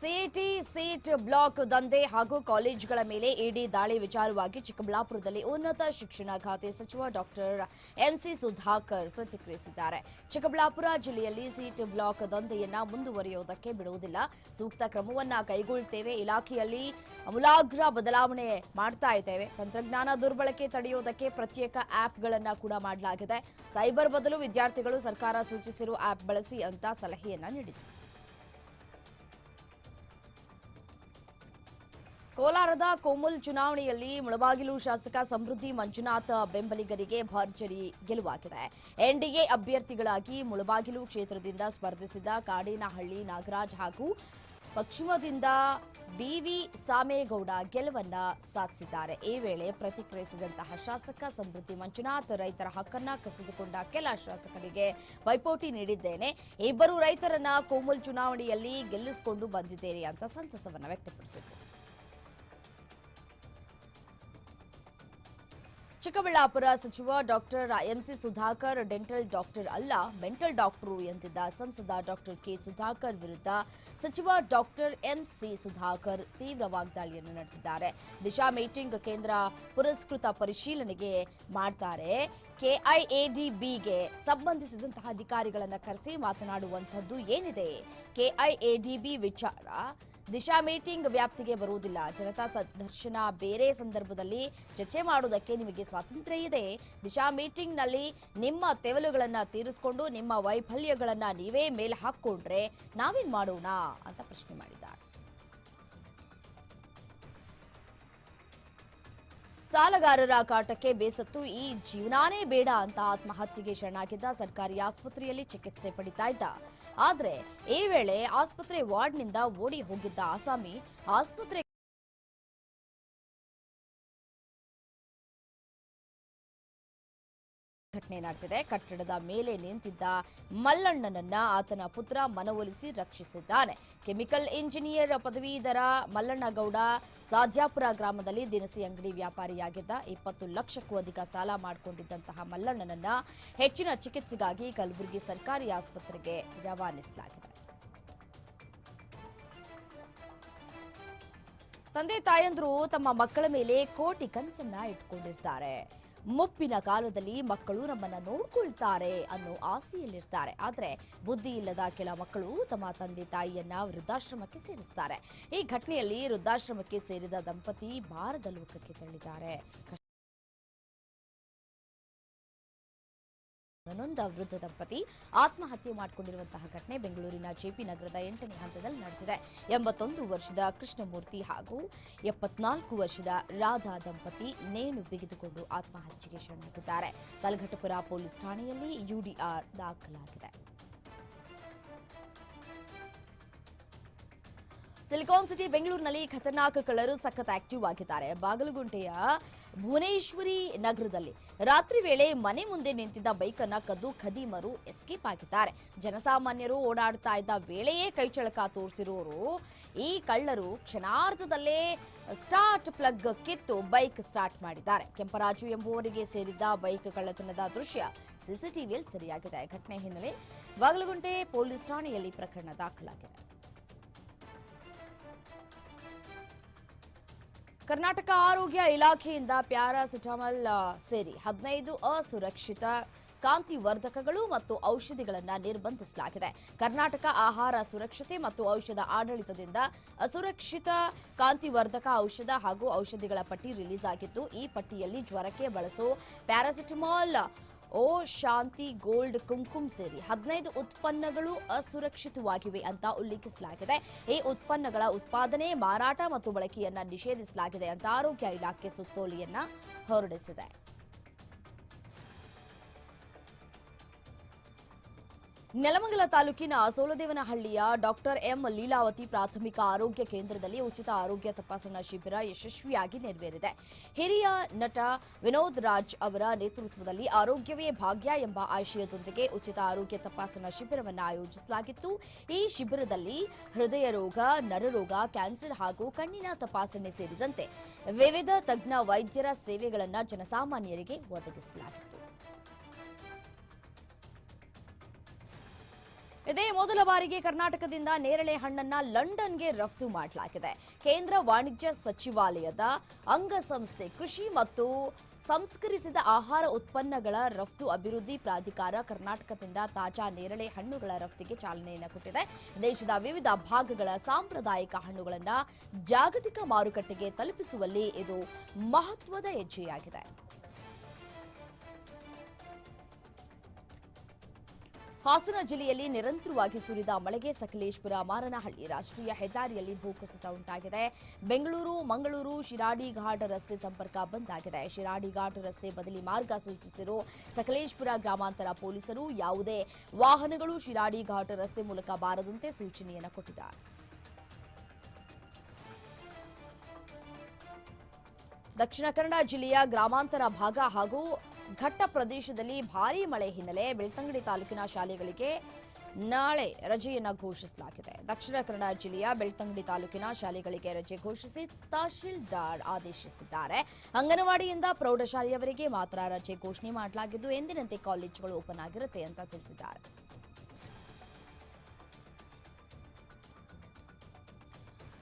CET seat block ದಂಧೆ ಹಾಗೂ ಕಾಲೇಜುಗಳ ಮೇಲೆ ಇಡಿ ದಾಳಿ ವಿಚಾರವಾಗಿ ಚಿಕ್ಕಬಳ್ಳಾಪುರದಲ್ಲಿ ಉನ್ನತ ಶಿಕ್ಷಣ ಖಾತೆ ಸಚಿವ ಡಾಕ್ಟರ್ ಎಂಸಿ ಸುಧಾಕರ್ ಪ್ರತಿಕ್ರಿಯಿಸಿದ್ದಾರೆ. ಚಿಕ್ಕಬಳ್ಳಾಪುರ ಜಿಲ್ಲೆಯಲ್ಲಿ ಸೀಟ್ ಬ್ಲಾಕ್ ದಂಧೆಯನ್ನ ಮುಂದುವರಿಯುವುದಕ್ಕೆ ಬಿಡುವುದಿಲ್ಲ. ಸೂಕ್ತ ಕ್ರಮವನ್ನ ಕೈಗೊಳ್ಳುತ್ತೇವೆ. ಇಲಾಖೆಯಲ್ಲಿ ಅಮೂಲಾಗ್ರ ಬದಲಾವಣೆ ಮಾಡ್ತಾ ಇದ್ದೇವೆ. ತಂತ್ರಜ್ಞಾನ ದುರ್ಬಳಕೆ ತಡೆಯುವುದಕ್ಕೆ ಪ್ರತ್ಯೇಕ ಆಪ್ಗಳನ್ನ ಕೂಡ ಮಾಡಲಾಗಿದೆ. ಸೈಬರ್ ಬದಲು ವಿದ್ಯಾರ್ಥಿಗಳು ಸರ್ಕಾರ ಸೂಚಿಸಿರುವ ಆಪ್ ಬಳಸಿ ಅಂತ ಸಲಹೆಯನ್ನ ನೀಡಿದೆ ಕೋಲಾರದ ಕೋಮುಲ್ ಚುನಾವಣೆಯಲ್ಲಿ ಮುಳಬಾಗಿಲು ಶಾಸಕ ಸಮೃದ್ಧಿ ಮಂಜುನಾಥ್ ಬೆಂಬಲಿಗರಿಗೆ ಭರ್ಜರಿ ಗೆಲುವಾಗಿದೆ. ಎನ್ಡಿಎ ಅಭ್ಯರ್ಥಿಗಳಾಗಿ ಮುಳಬಾಗಿಲು ಕ್ಷೇತ್ರದಿಂದ ಸ್ಪರ್ಧಿಸಿದ ಕಾಡೇನಹಳ್ಳಿ ನಾಗರಾಜ್ ಹಾಗೂ ಪಶ್ಚಿಮದಿಂದ ಬಿವಿ ಸಾಮೇಗೌಡ ಗೆಲುವನ್ನ ಸಾಧಿಸಿದ್ದಾರೆ. ಈ ವೇಳೆ ಪ್ರತಿಕ್ರಿಯಿಸಿದಂತಹ ಶಾಸಕ ಸಮೃದ್ಧಿ ಮಂಜುನಾಥ್ ರೈತರ ಹಕ್ಕನ್ನ ಕಸಿದುಕೊಂಡ ಕೆಲ ಶಾಸಕರಿಗೆ ಪೈಪೋಟಿ ನೀಡಿದ್ದೇನೆ. ಇಬ್ಬರು ರೈತರನ್ನ ಕೋಮುಲ್ ಚುನಾವಣೆಯಲ್ಲಿ ಗೆಲ್ಲಿಸಿಕೊಂಡು ಬಂದಿದ್ದೇನೆ ಅಂತ ಸಂತಸವನ್ನ ವ್ಯಕ್ತಪಡಿಸಿದರು. ಚಿಕ್ಕಬಳ್ಳಾಪುರ ಸಚಿವ doctor M C Sudhakar, dental doctor ಅಲ್ಲ, ಮೆಂಟಲ್ ಡಾಕ್ಟರು ಎಂದಿದ್ದ ಸಂಸದ ಡಾಕ್ಟರ್ ಕೆ ಸುಧಾಕರ್ ವಿರುದ್ಧ ಸಚಿವ ಡಾಕ್ಟರ್ ಎಂಸಿ ಸುಧಾಕರ್ ತೀವ್ರ ವಾಗ್ದಾಳಿಯನ್ನು ನಡೆಸಿದ್ದಾರೆ. ದಿಶಾ ಮೀಟಿಂಗ್ ಕೇಂದ್ರ ಪುರಸ್ಕೃತ ಪರಿಶೀಲನೆಗೆ ಮಾಡ್ತಾರೆ. ಕೆಐಎಡಿಬಿಗೆ ಸಂಬಂಧಿಸಿದಂತಹ ಅಧಿಕಾರಿಗಳನ್ನು ಕರೆಸಿ ಮಾತನಾಡುವಂಥದ್ದು ಏನಿದೆ? ಕೆಐಎಡಿಬಿ ವಿಚಾರ. ದಿಶಾ ಮೀಟಿಂಗ್ ವ್ಯಾಪ್ತಿಗೆ ಬರುವುದಿಲ್ಲ. ಜನತಾ ಸಂದರ್ಶನ ಬೇರೆ ಸಂದರ್ಭದಲ್ಲಿ ಚರ್ಚೆ ಮಾಡುವುದಕ್ಕೆ ನಿಮಗೆ ಸ್ವಾತಂತ್ರ್ಯ ಇದೆ. ದಿಶಾ ಮೀಟಿಂಗ್ನಲ್ಲಿ ನಿಮ್ಮ ತೆವಲುಗಳನ್ನು ತೀರಿಸಿಕೊಂಡು ನಿಮ್ಮ ವೈಫಲ್ಯಗಳನ್ನು ನೀವೇ ಮೇಲೆ ಹಾಕ್ಕೊಂಡ್ರೆ ನಾವೇನು ಮಾಡೋಣ ಅಂತ ಪ್ರಶ್ನೆ ಮಾಡಿದ್ದಾರೆ. ಸಾಲಗಾರರ ಕಾಟಕ್ಕೆ ಬೇಸತ್ತು ಈ ಜೀವನಾನೇ ಬೇಡ ಅಂತ ಆತ್ಮಹತ್ಯೆಗೆ ಶರಣಾಗಿದ್ದ ಸರ್ಕಾರಿ ಆಸ್ಪತ್ರೆಯಲ್ಲಿ ಚಿಕಿತ್ಸೆ ಪಡಿತಾ ಇದ್ದ. ಆದ್ರೆ ಈ ವೇಳೆ ಆಸ್ಪತ್ರೆ ವಾರ್ಡ್ನಿಂದ ಓಡಿ ಹೋಗಿದ್ದ ಆಸಾಮಿ ಆಸ್ಪತ್ರೆ ಘಟನೆ ನಡೆದಿದೆ ಕಟ್ಟಡದ ಮೇಲೆ ನಿಂತಿದ್ದ ಮಲ್ಲಣ್ಣನನ್ನ ಆತನ ಪುತ್ರ ಮನವೊಲಿಸಿ ರಕ್ಷಿಸಿದ್ದಾನೆ. ಕೆಮಿಕಲ್ ಇಂಜಿನಿಯರ್ ಪದವೀಧರ ಮಲ್ಲಣ್ಣಗೌಡ ಸಾಜ್ಯಾಪುರ ಗ್ರಾಮದಲ್ಲಿ ದಿನಸಿ ಅಂಗಡಿ ವ್ಯಾಪಾರಿಯಾಗಿದ್ದ ಇಪ್ಪತ್ತು ಲಕ್ಷಕ್ಕೂ ಅಧಿಕ ಸಾಲ ಮಾಡಿಕೊಂಡಿದ್ದಂತಹ ಮಲ್ಲಣ್ಣನನ್ನ ಹೆಚ್ಚಿನ ಚಿಕಿತ್ಸೆಗಾಗಿ ಕಲಬುರಗಿ ಸರ್ಕಾರಿ ಆಸ್ಪತ್ರೆಗೆ ರವಾನಿಸಲಾಗಿದೆ. ತಂದೆ ತಾಯಂದ್ರು ತಮ್ಮ ಮಕ್ಕಳ ಮೇಲೆ ಕೋಟಿ ಕನಸನ್ನ ಇಟ್ಕೊಂಡಿರ್ತಾರೆ. ಮುಪ್ಪಿನ ಕಾಲದಲ್ಲಿ ಮಕ್ಕಳು ನಮ್ಮನ್ನ ನೋಡ್ಕೊಳ್ತಾರೆ ಅನ್ನೋ ಆಸೆಯಲ್ಲಿರ್ತಾರೆ. ಆದ್ರೆ ಬುದ್ಧಿ ಇಲ್ಲದ ಕೆಲ ಮಕ್ಕಳು ತಮ್ಮ ತಂದೆ ತಾಯಿಯನ್ನ ವೃದ್ಧಾಶ್ರಮಕ್ಕೆ ಸೇರಿಸ್ತಾರೆ. ಈ ಘಟನೆಯಲ್ಲಿ ವೃದ್ಧಾಶ್ರಮಕ್ಕೆ ಸೇರಿದ ದಂಪತಿ ಭಾರದ ಲೋಕಕ್ಕೆ ತೆರಳಿದ್ದಾರೆ. ನೊಂದ ವೃದ್ಧ ದಂಪತಿ ಆತ್ಮಹತ್ಯೆ ಮಾಡಿಕೊಂಡಿರುವಂತಹ ಘಟನೆ ಬೆಂಗಳೂರಿನ ಜೆಪಿ ನಗರದ ಎಂಟನೇ ಹಂತದಲ್ಲಿ ನಡೆದಿದೆ. ಎಂಬತ್ತೊಂದು ವರ್ಷದ ಕೃಷ್ಣಮೂರ್ತಿ ಹಾಗೂ ಎಪ್ಪತ್ನಾಲ್ಕು ವರ್ಷದ ರಾಧಾ ದಂಪತಿ ನೇಣು ಬಿಗಿದುಕೊಂಡು ಆತ್ಮಹತ್ಯೆಗೆ ಶರಣಾಗಿದ್ದಾರೆ. ತಲಘಟಪುರ ಪೊಲೀಸ್ ಠಾಣೆಯಲ್ಲಿ ಯುಡಿಆರ್ ದಾಖಲಾಗಿದೆ. ಸಿಲಿಕಾನ್ ಸಿಟಿ ಬೆಂಗಳೂರಿನಲ್ಲಿ ಖತರ್ನಾಕ್ ಕಳ್ಳರು ಸಖತ್ ಆಕ್ಟಿವ್ ಆಗಿದ್ದಾರೆ. ಬಾಗಲಗುಂಟೆಯ ಭುವನೇಶ್ವರಿ ನಗರದಲ್ಲಿ. ರಾತ್ರಿ ವೇಳೆ ಮನೆ ಮುಂದೆ ನಿಂತಿದ್ದ ಬೈಕ್ ಕದ್ದು ಖದೀಮರು ಎಸ್ಕೇಪ್ ಆಗಿದ್ದಾರೆ. ಜನಸಾಮಾನ್ಯರು ಓಡಾಡ್ತಾ ಇದ್ದ ವೇಳೆಯೇ ಕೈಚಳಕ ತೋರಿಸಿರೋರು. ಈ ಕಳ್ಳರು ಕ್ಷಣಾರ್ಧದಲ್ಲೇ ಸ್ಟಾರ್ಟ್ ಪ್ಲಗ್ ಕಿತ್ತು ಬೈಕ್ ಸ್ಟಾರ್ಟ್ ಮಾಡಿದ್ದಾರೆ. ಕೆಂಪರಾಜು ಎಂಬುವರಿಗೆ ಸೇರಿದ್ದ ಬೈಕ್ ಕಳ್ಳತನದ ದೃಶ್ಯ ಸಿಸಿಟಿವಿಯಲ್ಲಿ ಸರಿಯಾಗಿದೆ. ಘಟನೆ ಹಿನ್ನೆಲೆ ಬಾಗಲಗುಂಟೆ ಪೊಲೀಸ್ ಠಾಣೆಯಲ್ಲಿ ಪ್ರಕರಣ ದಾಖಲಾಗಿದೆ. ಕರ್ನಾಟಕ ಆರೋಗ್ಯ ಇಲಾಖೆಯಿಂದ ಪ್ಯಾರಾಸಿಟಮಲ್ ಸೇರಿ ಹದಿನೈದು ಅಸುರಕ್ಷಿತ ಕಾಂತಿವರ್ಧಕಗಳು ಮತ್ತು ಔಷಧಿಗಳನ್ನು ನಿರ್ಬಂಧಿಸಲಾಗಿದೆ. ಕರ್ನಾಟಕ ಆಹಾರ ಸುರಕ್ಷತೆ ಮತ್ತು ಔಷಧ ಆಡಳಿತದಿಂದ ಅಸುರಕ್ಷಿತ ಕಾಂತಿವರ್ಧಕ ಔಷಧ ಹಾಗೂ ಔಷಧಿಗಳ ಪಟ್ಟಿ ರಿಲೀಸ್ ಆಗಿದ್ದು, ಈ ಪಟ್ಟಿಯಲ್ಲಿ ಜ್ವರಕ್ಕೆ ಬಳಸೋ ಪ್ಯಾರಾಸಿಟಮಾಲ್ ಓ ಶಾಂತಿ ಗೋಲ್ಡ್ ಕುಂಕುಮ್ ಸೇರಿ ಹದಿನೈದು ಉತ್ಪನ್ನಗಳು ಅಸುರಕ್ಷಿತವಾಗಿವೆ ಅಂತ ಉಲ್ಲೇಖಿಸಲಾಗಿದೆ. ಈ ಉತ್ಪನ್ನಗಳ ಉತ್ಪಾದನೆ, ಮಾರಾಟ ಮತ್ತು ಬಳಕೆಯನ್ನ ನಿಷೇಧಿಸಲಾಗಿದೆ ಅಂತ ಆರೋಗ್ಯ ಇಲಾಖೆ ಸುತ್ತೋಲೆಯನ್ನ ಹೊರಡಿಸಿದೆ. ನೆಲಮಂಗಲ ತಾಲೂಕಿನ ಸೋಲದೇವನಹಳ್ಳಿಯ ಡಾಕ್ಟರ್ ಎಂ ಲೀಲಾವತಿ ಪ್ರಾಥಮಿಕ ಆರೋಗ್ಯ ಕೇಂದ್ರದಲ್ಲಿ ಉಚಿತ ಆರೋಗ್ಯ ತಪಾಸಣಾ ಶಿಬಿರ ಯಶಸ್ವಿಯಾಗಿ ನೆರವೇರಿದೆ. ಹಿರಿಯ ನಟ ವಿನೋದ್ ರಾಜ್ ಅವರ ನೇತೃತ್ವದಲ್ಲಿ ಆರೋಗ್ಯವೇ ಭಾಗ್ಯ ಎಂಬ ಆಶಯದೊಂದಿಗೆ ಉಚಿತ ಆರೋಗ್ಯ ತಪಾಸಣಾ ಶಿಬಿರವನ್ನು ಆಯೋಜಿಸಲಾಗಿತ್ತು. ಈ ಶಿಬಿರದಲ್ಲಿ ಹೃದಯ ರೋಗ, ನರರೋಗ, ಕ್ಯಾನ್ಸರ್ ಹಾಗೂ ಕಣ್ಣಿನ ತಪಾಸಣೆ ಸೇರಿದಂತೆ ವಿವಿಧ ತಜ್ಞ ವೈದ್ಯರ ಸೇವೆಗಳನ್ನು ಜನಸಾಮಾನ್ಯರಿಗೆ ಒದಗಿಸಲಾಗಿತ್ತು. ಇದೇ ಮೊದಲ ಬಾರಿಗೆ ಕರ್ನಾಟಕದಿಂದ ನೇರಳೆ ಹಣ್ಣನ್ನ ಲಂಡನ್ಗೆ ರಫ್ತು ಮಾಡಲಾಗಿದೆ. ಕೇಂದ್ರ ವಾಣಿಜ್ಯ ಸಚಿವಾಲಯದ ಅಂಗಸಂಸ್ಥೆ ಕೃಷಿ ಮತ್ತು ಸಂಸ್ಕರಿಸಿದ ಆಹಾರ ಉತ್ಪನ್ನಗಳ ರಫ್ತು ಅಭಿವೃದ್ಧಿ ಪ್ರಾಧಿಕಾರ ಕರ್ನಾಟಕದಿಂದ ತಾಜಾ ನೇರಳೆ ಹಣ್ಣುಗಳ ರಫ್ತಿಗೆ ಚಾಲನೆಯನ್ನು ಕೊಟ್ಟಿದೆ. ದೇಶದ ವಿವಿಧ ಭಾಗಗಳ ಸಾಂಪ್ರದಾಯಿಕ ಹಣ್ಣುಗಳನ್ನು ಜಾಗತಿಕ ಮಾರುಕಟ್ಟೆಗೆ ತಲುಪಿಸುವಲ್ಲಿ ಇದು ಮಹತ್ವದ ಹೆಜ್ಜೆಯಾಗಿದೆ. ಹಾಸನ ಜಿಲ್ಲೆಯಲ್ಲಿ ನಿರಂತರವಾಗಿ ಸುರಿದ ಮಳೆಗೆ ಸಕಲೇಶ್ಪುರ, ಮಾರನಹಳ್ಳಿ ರಾಷ್ಟ್ರೀಯ ಹೆದ್ದಾರಿಯಲ್ಲಿ ಭೂಕುಸಿತ ಉಂಟಾಗಿದೆ. ಬೆಂಗಳೂರು, ಮಂಗಳೂರು, ಶಿರಾಡಿ ಘಾಟ್ ರಸ್ತೆ ಸಂಪರ್ಕ ಬಂದ್ ಆಗಿದೆ ಶಿರಾಡಿ ಘಾಟ್ ರಸ್ತೆ ಬದಲಿ ಮಾರ್ಗ ಸೂಚಿಸಿರುವ ಸಕಲೇಶ್ಪುರ ಗ್ರಾಮಾಂತರ ಪೊಲೀಸರು ಯಾವುದೇ ವಾಹನಗಳು ಶಿರಾಡಿ ಘಾಟ್ ರಸ್ತೆ ಮೂಲಕ ಬಾರದಂತೆ ಸೂಚನೆಯನ್ನು ಕೊಟ್ಟಿದ್ದಾರೆ. ದಕ್ಷಿಣ ಕನ್ನಡ ಜಿಲ್ಲೆಯ ಗ್ರಾಮಾಂತರ ಭಾಗ ಹಾಗೂ ಘಟ್ಟ ಪ್ರದೇಶದಲ್ಲಿ ಭಾರೀ ಮಳೆ ಹಿನ್ನೆಲೆ ಬೆಳ್ತಂಗಡಿ ತಾಲೂಕಿನ ಶಾಲೆಗಳಿಗೆ ನಾಳೆ ರಜೆಯನ್ನು ಘೋಷಿಸಲಾಗಿದೆ. ದಕ್ಷಿಣ ಕನ್ನಡ ಜಿಲ್ಲೆಯ ಬೆಳ್ತಂಗಡಿ ತಾಲೂಕಿನ ಶಾಲೆಗಳಿಗೆ ರಜೆ ಘೋಷಿಸಿ ತಹಶೀಲ್ದಾರ್ ಆದೇಶಿಸಿದ್ದಾರೆ. ಅಂಗನವಾಡಿಯಿಂದ ಪ್ರೌಢಶಾಲೆಯವರೆಗೆ ಮಾತ್ರ ರಜೆ ಘೋಷಣೆ ಮಾಡಲಾಗಿದ್ದು, ಎಂದಿನಂತೆ ಕಾಲೇಜುಗಳು ಓಪನ್ ಆಗಿರುತ್ತೆ ಅಂತ ತಿಳಿಸಿದ್ದಾರೆ.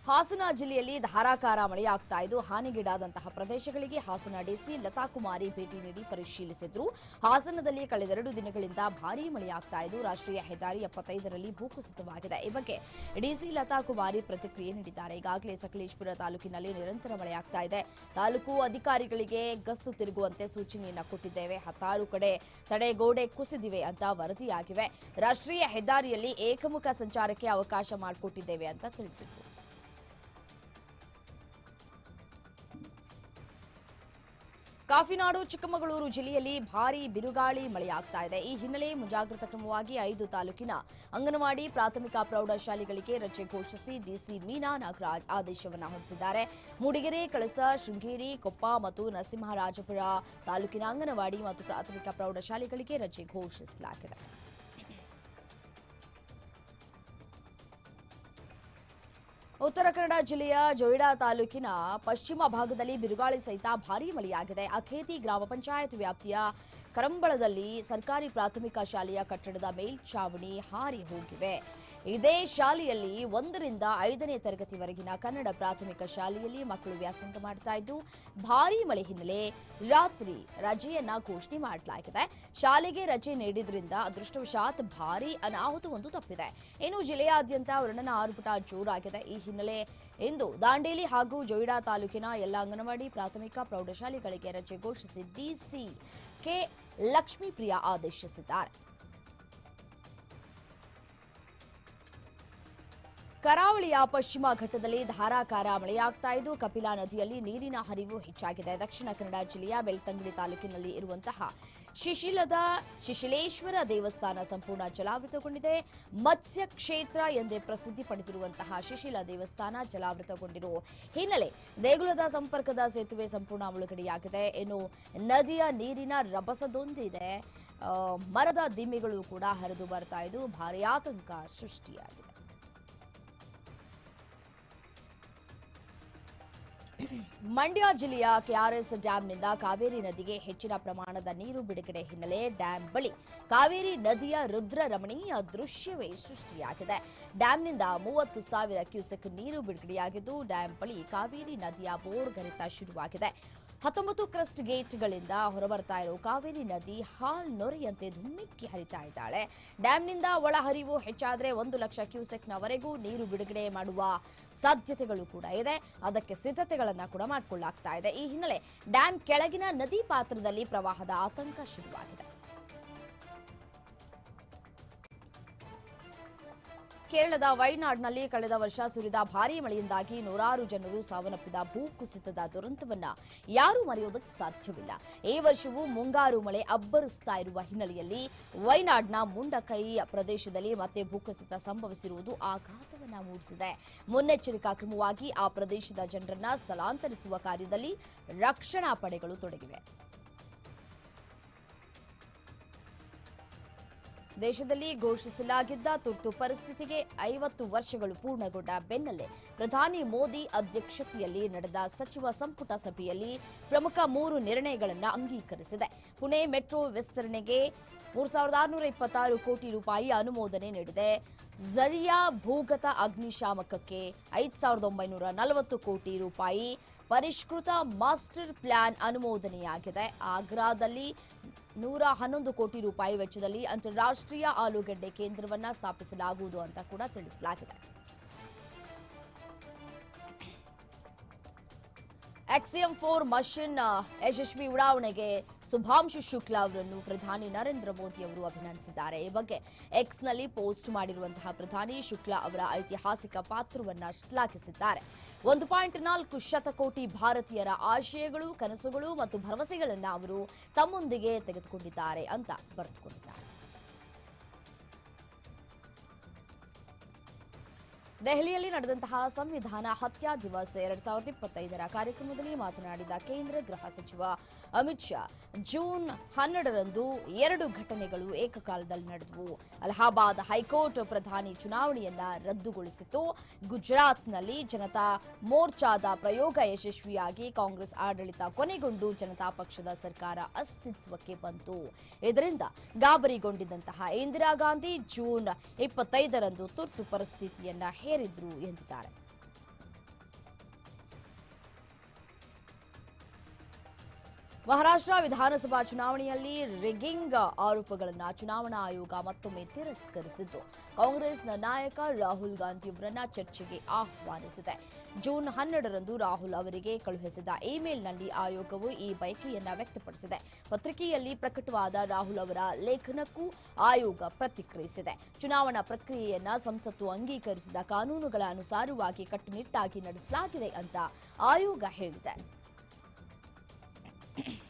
ಹಾಸನ ಜಿಲ್ಲೆಯಲ್ಲಿ ಧಾರಾಕಾರ ಮಳೆಯಾಗ್ತಾ ಇದ್ದು ಹಾನಿಗೀಡಾದಂತಹ ಪ್ರದೇಶಗಳಿಗೆ ಹಾಸನ ಡಿಸಿ ಲತಾ ಕುಮಾರಿ ಭೇಟಿ ನೀಡಿ ಪರಿಶೀಲಿಸಿದ್ರು. ಹಾಸನದಲ್ಲಿ ಕಳೆದೆರಡು ದಿನಗಳಿಂದ ಭಾರೀ ಮಳೆಯಾಗ್ತಾ ಇದ್ದು ರಾಷ್ಟ್ರೀಯ ಹೆದ್ದಾರಿ ಎಪ್ಪತ್ತೈದರಲ್ಲಿ ಭೂಕುಸಿತವಾಗಿದೆ. ಈ ಬಗ್ಗೆ ಡಿಸಿ ಲತಾ ಕುಮಾರಿ ಪ್ರತಿಕ್ರಿಯೆ ನೀಡಿದ್ದಾರೆ. ಈಗಾಗಲೇ ಸಕಲೇಶ್ಪುರ ತಾಲೂಕಿನಲ್ಲಿ ನಿರಂತರ ಮಳೆಯಾಗ್ತಾ ಇದೆ. ತಾಲೂಕು ಅಧಿಕಾರಿಗಳಿಗೆ ಗಸ್ತು ತಿರುಗುವಂತೆ ಸೂಚನೆಯನ್ನ ಕೊಟ್ಟಿದ್ದೇವೆ. ಹತ್ತಾರು ಕಡೆ ತಡೆಗೋಡೆ ಕುಸಿದಿವೆ ಅಂತ ವರದಿಯಾಗಿವೆ. ರಾಷ್ಟ್ರೀಯ ಹೆದ್ದಾರಿಯಲ್ಲಿ ಏಕಮುಖ ಸಂಚಾರಕ್ಕೆ ಅವಕಾಶ ಮಾಡಿಕೊಟ್ಟಿದ್ದೇವೆ ಅಂತ ತಿಳಿಸಿದ್ರು. ಕಾಫಿನಾಡು, ಚಿಕ್ಕಮಗಳೂರು ಜಿಲ್ಲೆಯಲ್ಲಿ ಭಾರೀ ಬಿರುಗಾಳಿ ಮಳೆಯಾಗ್ತಾ ಇದೆ. ಈ ಹಿನ್ನೆಲೆ ಮುಂಜಾಗ್ರತಾ ಕ್ರಮವಾಗಿ ಐದು ತಾಲೂಕಿನ ಅಂಗನವಾಡಿ ಪ್ರಾಥಮಿಕ ಪ್ರೌಢಶಾಲೆಗಳಿಗೆ ರಜೆ ಘೋಷಿಸಿ ಡಿಸಿ ಮೀನಾ ನಾಗರಾಜ್ ಆದೇಶವನ್ನು ಹೊರಡಿಸಿದ್ದಾರೆ ಮೂಡಿಗೆರೆ, ಕಳಸ, ಶೃಂಗೇರಿ, ಕೊಪ್ಪ ಮತ್ತು ನರಸಿಂಹರಾಜಪುರ ತಾಲೂಕಿನ ಅಂಗನವಾಡಿ ಮತ್ತು ಪ್ರಾಥಮಿಕ ಪ್ರೌಢಶಾಲೆಗಳಿಗೆ ರಜೆ ಘೋಷಿಸಲಾಗಿದೆ. ಉತ್ತರ ಕನ್ನಡ ಜಿಲ್ಲೆಯ ಜೊಯ್ಡಾ ತಾಲೂಕಿನ ಪಶ್ಚಿಮ ಭಾಗದಲ್ಲಿ ಬಿರುಗಾಳಿ ಸಹಿತ ಭಾರೀ ಮಳೆಯಾಗಿದೆ. ಅಖೇತಿ ಗ್ರಾಮ ಪಂಚಾಯತ್ ವ್ಯಾಪ್ತಿಯ ಕರಂಬಳದಲ್ಲಿ ಸರ್ಕಾರಿ ಪ್ರಾಥಮಿಕ ಶಾಲೆಯ ಕಟ್ಟಡದ ಮೇಲ್ಛಾವಣಿ ಹಾರಿ ಹೋಗಿವೆ ಇದೇ ಶಾಲೆಯಲ್ಲಿ ಒಂದರಿಂದ ಐದನೇ ತರಗತಿವರೆಗಿನ ಕನ್ನಡ ಪ್ರಾಥಮಿಕ ಶಾಲೆಯಲ್ಲಿ ಮಕ್ಕಳು ವ್ಯಾಸಂಗ ಮಾಡ್ತಾ ಇದ್ದು, ಭಾರೀ ಮಳೆ ಹಿನ್ನೆಲೆ ರಾತ್ರಿ ರಜೆಯನ್ನ ಘೋಷಣೆ ಮಾಡಲಾಗಿದೆ. ಶಾಲೆಗೆ ರಜೆ ನೀಡಿದ್ರಿಂದ ಅದೃಷ್ಟವಶಾತ್ ಭಾರೀ ಅನಾಹುತವೊಂದು ತಪ್ಪಿದೆ. ಇನ್ನು ಜಿಲ್ಲೆಯಾದ್ಯಂತ ವರ್ಣನ ಆರ್ಭಟ ಜೋರಾಗಿದೆ. ಈ ಹಿನ್ನೆಲೆ ಇಂದು ದಾಂಡೇಲಿ ಹಾಗೂ ಜೊಯಿಡಾ ತಾಲೂಕಿನ ಎಲ್ಲ ಅಂಗನವಾಡಿ ಪ್ರಾಥಮಿಕ ಪ್ರೌಢಶಾಲೆಗಳಿಗೆ ರಜೆ ಘೋಷಿಸಿ ಡಿಸಿ ಕೆ ಲಕ್ಷ್ಮೀಪ್ರಿಯಾ ಆದೇಶಿಸಿದ್ದಾರೆ. ಕರಾವಳಿಯ ಪಶ್ಚಿಮ ಘಟ್ಟದಲ್ಲಿ ಧಾರಾಕಾರ ಮಳೆಯಾಗ್ತಾ ಇದ್ದು, ಕಪಿಲಾ ನದಿಯಲ್ಲಿ ನೀರಿನ ಹರಿವು ಹೆಚ್ಚಾಗಿದೆ. ದಕ್ಷಿಣ ಕನ್ನಡ ಜಿಲ್ಲೆಯ ಬೆಳ್ತಂಗಡಿ ತಾಲೂಕಿನಲ್ಲಿ ಇರುವಂತಹ ಶಿಶಿಲದ ಶಿಶಿಲೇಶ್ವರ ದೇವಸ್ಥಾನ ಸಂಪೂರ್ಣ ಜಲಾವೃತಗೊಂಡಿದೆ. ಮತ್ಸ್ಯ ಕ್ಷೇತ್ರ ಎಂದೇ ಪ್ರಸಿದ್ಧಿ ಪಡೆದಿರುವಂತಹ ಶಿಶಿಲ ದೇವಸ್ಥಾನ ಜಲಾವೃತಗೊಂಡಿರುವ ಹಿನ್ನೆಲೆ ದೇಗುಲದ ಸಂಪರ್ಕದ ಸೇತುವೆ ಸಂಪೂರ್ಣ ಮುಳುಗಡೆಯಾಗಿದೆ. ಇನ್ನು ನದಿಯ ನೀರಿನ ರಭಸದೊಂದಿದೆ. ಮರದ ದಿಮ್ಮಿಗಳು ಕೂಡ ಹರಿದು ಬರ್ತಾ ಇದ್ದು, ಭಾರೀ ಆತಂಕ ಸೃಷ್ಟಿಯಾಗಿದೆ. ಮಂಡ್ಯ ಜಿಲ್ಲೆಯ ಕೆಆರ್ಎಸ್ ಡ್ಯಾಂನಿಂದ ಕಾವೇರಿ ನದಿಗೆ ಹೆಚ್ಚಿನ ಪ್ರಮಾಣದ ನೀರು ಬಿಡುಗಡೆ ಹಿನ್ನೆಲೆ ಡ್ಯಾಂ ಬಳಿ ಕಾವೇರಿ ನದಿಯ ರುದ್ರ ರಮಣೀಯ ದೃಶ್ಯವೇ ಸೃಷ್ಟಿಯಾಗಿದೆ. ಡ್ಯಾಂನಿಂದ ಮೂವತ್ತು ಸಾವಿರ ಕ್ಯೂಸೆಕ್ ನೀರು ಬಿಡುಗಡೆಯಾಗಿದ್ದು ಡ್ಯಾಂ ಬಳಿ ಕಾವೇರಿ ನದಿಯ ಬೋರ್ಗರಿತ ಶುರುವಾಗಿದೆ. ಹತ್ತೊಂಬತ್ತು ಕ್ರಸ್ಟ್ ಗೇಟ್ಗಳಿಂದ ಹೊರಬರ್ತಾ ಇರೋ ಕಾವೇರಿ ನದಿ ಹಾಲ್ ನೊರೆಯಂತೆ ಧುಮ್ಮಿಕ್ಕಿ ಹರಿತಾ ಇದ್ದಾಳೆ. ಡ್ಯಾಂನಿಂದ ಒಳಹರಿವು ಹೆಚ್ಚಾದ್ರೆ ಒಂದು ಲಕ್ಷ ಕ್ಯೂಸೆಕ್ನವರೆಗೂ ನೀರು ಬಿಡುಗಡೆ ಮಾಡುವ ಸಾಧ್ಯತೆಗಳು ಕೂಡ ಇದೆ. ಅದಕ್ಕೆ ಸಿದ್ಧತೆಗಳನ್ನು ಕೂಡ ಮಾಡಿಕೊಳ್ಳಲಾಗ್ತಾ ಇದೆ. ಈ ಹಿನ್ನೆಲೆ ಡ್ಯಾಂ ಕೆಳಗಿನ ನದಿ ಪಾತ್ರದಲ್ಲಿ ಪ್ರವಾಹದ ಆತಂಕ ಶುರುವಾಗಿದೆ. ಕೇರಳದ ವೈನಾಡ್ನಲ್ಲಿ ಕಳೆದ ವರ್ಷ ಸುರಿದ ಭಾರೀ ಮಳೆಯಿಂದಾಗಿ ನೂರಾರು ಜನರು ಸಾವನ್ನಪ್ಪಿದ ಭೂಕುಸಿತದ ದುರಂತವನ್ನ ಯಾರೂ ಮರೆಯುವುದಕ್ಕೆ ಸಾಧ್ಯವಿಲ್ಲ. ಈ ವರ್ಷವೂ ಮುಂಗಾರು ಮಳೆ ಅಬ್ಬರಿಸ್ತಾ ಇರುವ ಹಿನ್ನೆಲೆಯಲ್ಲಿ ವೈನಾಡ್ನ ಮುಂಡಕೈ ಪ್ರದೇಶದಲ್ಲಿ ಮತ್ತೆ ಭೂಕುಸಿತ ಸಂಭವಿಸಿರುವುದು ಆಘಾತವನ್ನ ಮೂಡಿಸಿದೆ. ಮುನ್ನೆಚ್ಚರಿಕಾ ಕ್ರಮವಾಗಿ ಆ ಪ್ರದೇಶದ ಜನರನ್ನ ಸ್ಥಳಾಂತರಿಸುವ ಕಾರ್ಯದಲ್ಲಿ ರಕ್ಷಣಾ ಪಡೆಗಳು ತೊಡಗಿವೆ. ದೇಶದಲ್ಲಿ ಘೋಷಿಸಲಾಗಿದ್ದ ತುರ್ತು ಪರಿಸ್ಥಿತಿಗೆ ಐವತ್ತು ವರ್ಷಗಳು ಪೂರ್ಣಗೊಂಡ ಬೆನ್ನಲ್ಲೇ ಪ್ರಧಾನಿ ಮೋದಿ ಅಧ್ಯಕ್ಷತೆಯಲ್ಲಿ ನಡೆದ ಸಚಿವ ಸಂಪುಟ ಸಭೆಯಲ್ಲಿ ಪ್ರಮುಖ ಮೂರು ನಿರ್ಣಯಗಳನ್ನು ಅಂಗೀಕರಿಸಿದೆ. ಪುಣೆ ಮೆಟ್ರೋ ವಿಸ್ತರಣೆಗೆ ಮೂರ್ ಸಾವಿರದ ಆರುನೂರ ಇಪ್ಪತ್ತಾರು ಕೋಟಿ ರೂಪಾಯಿ ಅನುಮೋದನೆ ನೀಡಿದೆ. ಝರಿಯಾ ಭೂಗತ ಅಗ್ನಿಶಾಮಕಕ್ಕೆ ಐದ್ ಸಾವಿರದ ಒಂಬೈನೂರ ನಲವತ್ತು ಕೋಟಿ ರೂಪಾಯಿ ಪರಿಷ್ಕೃತ ಮಾಸ್ಟರ್ ಪ್ಲಾನ್ ಅನುಮೋದನೆಯಾಗಿದೆ. ಆಗ್ರಾದಲ್ಲಿ ನೂರ ಹನ್ನೊಂದು ಕೋಟಿ ರೂಪಾಯಿ ವೆಚ್ಚದಲ್ಲಿ ಅಂತಾರಾಷ್ಟ್ರೀಯ ಆಲೂಗಡ್ಡೆ ಕೇಂದ್ರವನ್ನ ಸ್ಥಾಪಿಸಲಾಗುವುದು ಅಂತ ಕೂಡ ತಿಳಿಸಲಾಗಿದೆ. ಎಕ್ಸಿಎಂ ಫೋರ್ ಮಷಿನ್ ಯಶಸ್ವಿ ಉಡಾವಣೆಗೆ ಶುಭಾಂಶು ಶುಕ್ಲಾ ಅವರನ್ನು ಪ್ರಧಾನಿ ನರೇಂದ್ರ ಮೋದಿ ಅವರು ಅಭಿನಂದಿಸಿದ್ದಾರೆ. ಈ ಬಗ್ಗೆ ಎಕ್ಸ್ನಲ್ಲಿ ಪೋಸ್ಟ್ ಮಾಡಿರುವಂತಹ ಪ್ರಧಾನಿ ಶುಕ್ಲಾ ಅವರ ಐತಿಹಾಸಿಕ ಪಾತ್ರವನ್ನ ಶ್ಲಾಘಿಸಿದ್ದಾರೆ. ಒಂದು ಪಾಯಿಂಟ್ ನಾಲ್ಕು ಶತಕೋಟಿ ಭಾರತೀಯರ ಆಶಯಗಳು, ಕನಸುಗಳು ಮತ್ತು ಭರವಸೆಗಳನ್ನ ಅವರು ತಮ್ಮೊಂದಿಗೆ ತೆಗೆದುಕೊಂಡಿದ್ದಾರೆ ಅಂತ ಬರೆದುಕೊಂಡಿದ್ದಾರೆ. ದೆಹಲಿಯಲ್ಲಿ ನಡೆದಂತಹ ಸಂವಿಧಾನ ಹತ್ಯಾ ದಿವಸ್ ಎರಡ್ ಸಾವಿರದ ಇಪ್ಪತ್ತೈದರ ಕಾರ್ಯಕ್ರಮದಲ್ಲಿ ಮಾತನಾಡಿದ ಕೇಂದ್ರ ಗೃಹ ಸಚಿವ ಅಮಿತ್ ಶಾ, ಜೂನ್ ಹನ್ನೆರಡರಂದು ಎರಡು ಘಟನೆಗಳು ಏಕಕಾಲದಲ್ಲಿ ನಡೆದವು. ಅಲಹಾಬಾದ್ ಹೈಕೋರ್ಟ್ ಪ್ರಧಾನಿ ಚುನಾವಣೆಯನ್ನ ರದ್ದುಗೊಳಿಸಿತು ಗುಜರಾತ್ನಲ್ಲಿ ಜನತಾ ಮೋರ್ಚಾದ ಪ್ರಯೋಗ ಯಶಸ್ವಿಯಾಗಿ ಕಾಂಗ್ರೆಸ್ ಆಡಳಿತ ಕೊನೆಗೊಂಡು ಜನತಾ ಪಕ್ಷದ ಸರ್ಕಾರ ಅಸ್ತಿತ್ವಕ್ಕೆ ಬಂತು. ಇದರಿಂದ ಗಾಬರಿಗೊಂಡಿದ್ದಂತಹ ಇಂದಿರಾ ಗಾಂಧಿ ಜೂನ್ ಇಪ್ಪತ್ತೈದರಂದು ತುರ್ತು ಪರಿಸ್ಥಿತಿಯನ್ನ ಹೇರಿದ್ರು ಎಂದಿದ್ದಾರೆ. ಮಹಾರಾಷ್ಟ್ರ ವಿಧಾನಸಭಾ ಚುನಾವಣೆಯಲ್ಲಿ ರಿಗಿಂಗ್ ಆರೋಪಗಳನ್ನು ಚುನಾವಣಾ ಆಯೋಗ ಮತ್ತೊಮ್ಮೆ ತಿರಸ್ಕರಿಸಿದ್ದು. ಕಾಂಗ್ರೆಸ್ನ ನಾಯಕ ರಾಹುಲ್ ಗಾಂಧಿ ಅವರನ್ನ ಚರ್ಚೆಗೆ ಆಹ್ವಾನಿಸಿದೆ. ಜೂನ್ ಹನ್ನೆರಡರಂದು ರಾಹುಲ್ ಅವರಿಗೆ ಕಳುಹಿಸಿದ ಇಮೇಲ್ನಲ್ಲಿ ಆಯೋಗವು ಈ ಬಯಕೆಯನ್ನ ವ್ಯಕ್ತಪಡಿಸಿದೆ. ಪತ್ರಿಕೆಯಲ್ಲಿ ಪ್ರಕಟವಾದ ರಾಹುಲ್ ಅವರ ಲೇಖನಕ್ಕೂ ಆಯೋಗ ಪ್ರತಿಕ್ರಿಯಿಸಿದೆ. ಚುನಾವಣಾ ಪ್ರಕ್ರಿಯೆಯನ್ನ ಸಂಸತ್ತು ಅಂಗೀಕರಿಸಿದ ಕಾನೂನುಗಳ ಅನುಸಾರವಾಗಿ ಕಟ್ಟುನಿಟ್ಟಾಗಿ ನಡೆಸಲಾಗಿದೆ ಅಂತ ಆಯೋಗ ಹೇಳಿದೆ.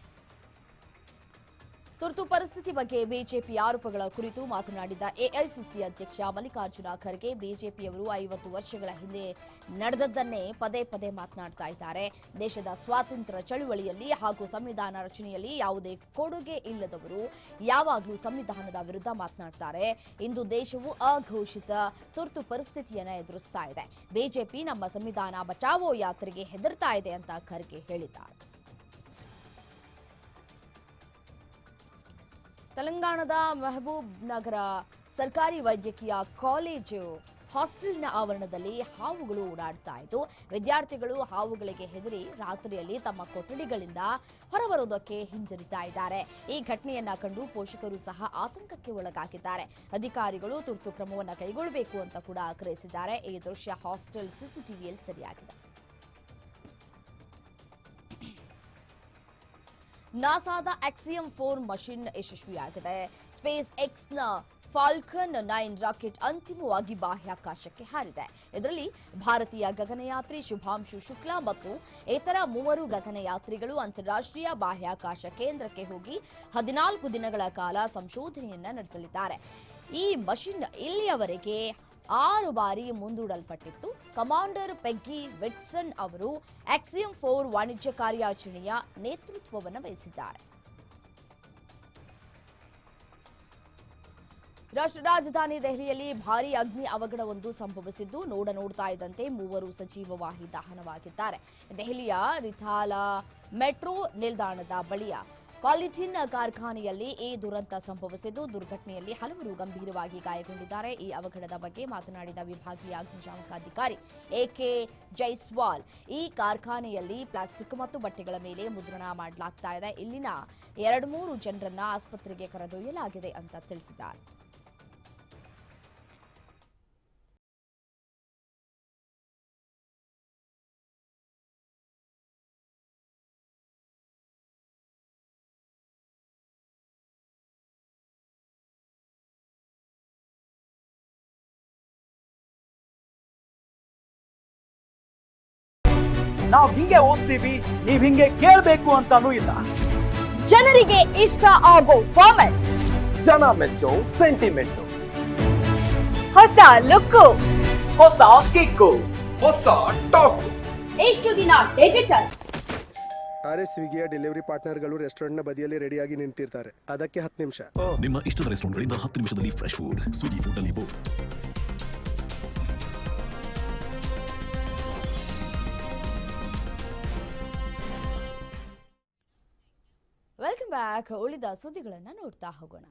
ತುರ್ತು ಪರಿಸ್ಥಿತಿ ಬಗ್ಗೆ ಬಿಜೆಪಿ ಆರೋಪಗಳ ಕುರಿತು ಮಾತನಾಡಿದ ಎಐಸಿಸಿ ಅಧ್ಯಕ್ಷ ಮಲ್ಲಿಕಾರ್ಜುನ ಖರ್ಗೆ, ಬಿಜೆಪಿಯವರು ಐವತ್ತು ವರ್ಷಗಳ ಹಿಂದೆ ನಡೆದದ್ದನ್ನೇ ಪದೇ ಪದೇ ಮಾತನಾಡ್ತಾ ಇದ್ದಾರೆ. ದೇಶದ ಸ್ವಾತಂತ್ರ್ಯ ಚಳುವಳಿಯಲ್ಲಿ ಹಾಗೂ ಸಂವಿಧಾನ ರಚನೆಯಲ್ಲಿ ಯಾವುದೇ ಕೊಡುಗೆ ಇಲ್ಲದವರು ಯಾವಾಗಲೂ ಸಂವಿಧಾನದ ವಿರುದ್ಧ ಮಾತನಾಡ್ತಾರೆ. ಇಂದು ದೇಶವು ಅಘೋಷಿತ ತುರ್ತು ಪರಿಸ್ಥಿತಿಯನ್ನು ಎದುರಿಸ್ತಾ ಇದೆ. ಬಿಜೆಪಿ ನಮ್ಮ ಸಂವಿಧಾನ ಬಚಾವೋ ಯಾತ್ರೆಗೆ ಹೆದರ್ತಾ ಇದೆ ಅಂತ ಖರ್ಗೆ ಹೇಳಿದ್ದಾರೆ. ತೆಲಂಗಾಣದ ಮೆಹಬೂಬ್ ನಗರ ಸರ್ಕಾರಿ ವೈದ್ಯಕೀಯ ಕಾಲೇಜು ಹಾಸ್ಟೆಲ್ನ ಆವರಣದಲ್ಲಿ ಹಾವುಗಳು ಓಡಾಡ್ತಾ ಇದ್ದು, ವಿದ್ಯಾರ್ಥಿಗಳು ಹಾವುಗಳಿಗೆ ಹೆದರಿ ರಾತ್ರಿಯಲ್ಲಿ ತಮ್ಮ ಕೊಠಡಿಗಳಿಂದ ಹೊರಬರೋದಕ್ಕೆ ಹಿಂಜರಿತಾ ಇದ್ದಾರೆ. ಈ ಘಟನೆಯನ್ನ ಕಂಡು ಪೋಷಕರು ಸಹ ಆತಂಕಕ್ಕೆ ಒಳಗಾಗಿದ್ದಾರೆ. ಅಧಿಕಾರಿಗಳು ತುರ್ತು ಕ್ರಮವನ್ನು ಕೈಗೊಳ್ಳಬೇಕು ಅಂತ ಕೂಡ ಆಗ್ರಹಿಸಿದ್ದಾರೆ. ಈ ದೃಶ್ಯ ಹಾಸ್ಟೆಲ್ ಸಿಸಿಟಿವಿಯಲ್ಲಿ ಸರಿಯಾಗಿದೆ. ನಾಸಾದ ಎಕ್ಸಿಎಂ ಫೋರ್ ಮಷಿನ್ ಯಶಸ್ವಿಯಾಗಿದೆ. ಸ್ಪೇಸ್ ಎಕ್ಸ್ನ ಫಾಲ್ಕನ್ ನೈನ್ ರಾಕೆಟ್ ಅಂತಿಮವಾಗಿ ಬಾಹ್ಯಾಕಾಶಕ್ಕೆ ಹಾರಿದೆ. ಇದರಲ್ಲಿ ಭಾರತೀಯ ಗಗನಯಾತ್ರಿ ಶುಭಾಂಶು ಶುಕ್ಲಾ ಮತ್ತು ಇತರ ಮೂವರು ಗಗನಯಾತ್ರಿಗಳು ಅಂತಾರಾಷ್ಟ್ರೀಯ ಬಾಹ್ಯಾಕಾಶ ಕೇಂದ್ರಕ್ಕೆ ಹೋಗಿ ಹದಿನಾಲ್ಕು ದಿನಗಳ ಕಾಲ ಸಂಶೋಧನೆಯನ್ನ ನಡೆಸಲಿದ್ದಾರೆ. ಈ ಮಷಿನ್ ಇಲ್ಲಿಯವರೆಗೆ ಆರು ಬಾರಿ ಮುಂದೂಡಲ್ಪಟ್ಟಿತ್ತು. ಕಮಾಂಡರ್ ಪೆಗ್ಗಿ ವಿಟ್ಸನ್ ಅವರು ಆಕ್ಸಿಯಂ ಫೋರ್ ವಾಣಿಜ್ಯ ಕಾರ್ಯಾಚರಣೆಯ ನೇತೃತ್ವವನ್ನು ವಹಿಸಿದ್ದಾರೆ. ರಾಷ್ಟ್ರ ರಾಜಧಾನಿ ದೆಹಲಿಯಲ್ಲಿ ಭಾರೀ ಅಗ್ನಿ ಅವಘಡವೊಂದು ಸಂಭವಿಸಿದ್ದು, ನೋಡ ನೋಡ್ತಾ ಇದ್ದಂತೆ ಮೂವರು ಸಜೀವವಾಗಿ ದಹನವಾಗಿದ್ದಾರೆ. ದೆಹಲಿಯ ರಿಥಾಲ ಮೆಟ್ರೋ ನಿಲ್ದಾಣದ ಬಳಿಯ ಪಾಲಿಥಿನ್ ಕಾರ್ಖಾನೆಯಲ್ಲಿ ಈ ದುರಂತ ಸಂಭವಿಸಿದ್ದು, ದುರ್ಘಟನೆಯಲ್ಲಿ ಹಲವರು ಗಂಭೀರವಾಗಿ ಗಾಯಗೊಂಡಿದ್ದಾರೆ. ಈ ಅವಘಡದ ಬಗ್ಗೆ ಮಾತನಾಡಿದ ವಿಭಾಗೀಯ ಅಗ್ನಿಶಾಮಕ ಅಧಿಕಾರಿ ಎಕೆ ಜೈಸ್ವಾಲ್, ಈ ಕಾರ್ಖಾನೆಯಲ್ಲಿ ಪ್ಲಾಸ್ಟಿಕ್ ಮತ್ತು ಬಟ್ಟೆಗಳ ಮೇಲೆ ಮುದ್ರಣ ಮಾಡಲಾಗ್ತಾ ಇದೆ. ಇಲ್ಲಿನ ಎರಡು ಮೂರು ಜನರನ್ನ ಆಸ್ಪತ್ರೆಗೆ ಕರೆದೊಯ್ಯಲಾಗಿದೆ ಅಂತ ತಿಳಿಸಿದ್ದಾರೆ. ನಾವ್ ಹಿಂಗೆ ಓದ್ತೀವಿ ನೀವ್ ಹಿಂಗೆ ಕೇಳ್ಬೇಕು ಅಂತಾನೂ ಇಲ್ಲ. ಜನರಿಗೆ ಇಷ್ಟ ಆಗೋ ಫಾರ್ಮೆಟ್ ಜನ ಮೆಚ್ಚೋ ಸೆಂಟಿಮೆಂಟ್ ಹೊಸ ಲುಕ್ ಹೊಸ ಕಿಕ್ಕು. ಹೊಸ ಟಾಕ್. ಎಷ್ಟು ದಿನ ಡಿಜಿಟಲ್ ಅರೆ ಸ್ವಿಗ್ಗಿಯ ಡೆಲಿವರಿ ಪಾರ್ಟ್ನರ್ಗಳು ರೆಸ್ಟೋರೆಂಟ್ನ ಬದಿಯಲ್ಲಿ ರೆಡಿಯಾಗಿ ನಿಂತಿರ್ತಾರೆ. ಅದಕ್ಕೆ ಹತ್ತು ನಿಮಿಷ. ನಿಮ್ಮ ಇಷ್ಟದ ರೆಸ್ಟೋರೆಂಟ್ಗಳಿಂದ ಹತ್ತು ನಿಮಿಷದಲ್ಲಿ ಫ್ರೆಶ್ ಫುಡ್ ಸ್ವಿಗ್ಗಿ ಫುಡ್ ಅಲ್ಲಿ ಬ್ಯಾಕ್ ಉಳಿದ ಸುದ್ದಿಗಳನ್ನು ನೋಡ್ತಾ ಹೋಗೋಣ.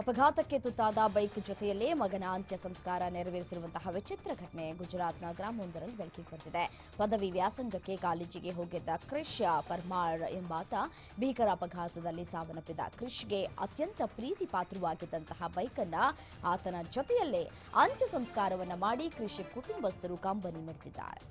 ಅಪಘಾತಕ್ಕೆ ತುತ್ತಾದ ಬೈಕ್ ಜೊತೆಯಲ್ಲೇ ಮಗನ ಅಂತ್ಯ ಸಂಸ್ಕಾರ ನೆರವೇರಿಸಿರುವಂತಹ ವಿಚಿತ್ರ ಘಟನೆ ಗುಜರಾತ್ನ ಗ್ರಾಮವೊಂದರಲ್ಲಿ ಬೆಳಕಿಗೆ ಬಂದಿದೆ. ಪದವಿ ವ್ಯಾಸಂಗಕ್ಕೆ ಕಾಲೇಜಿಗೆ ಹೋಗಿದ್ದ ಕ್ರಿಶ್ ಪರ್ಮಾರ್ ಎಂಬಾತ ಭೀಕರ ಅಪಘಾತದಲ್ಲಿ ಸಾವನ್ನಪ್ಪಿದ ಕ್ರಿಶ್ಗೆ ಅತ್ಯಂತ ಪ್ರೀತಿ ಪಾತ್ರವಾಗಿದ್ದಂತಹ ಬೈಕನ್ನ ಆತನ ಜೊತೆಯಲ್ಲೇ ಅಂತ್ಯ ಸಂಸ್ಕಾರವನ್ನು ಮಾಡಿ ಕೃಷಿ ಕುಟುಂಬಸ್ಥರು ಕಂಬನಿ ಮಿಡಿದಿದ್ದಾರೆ.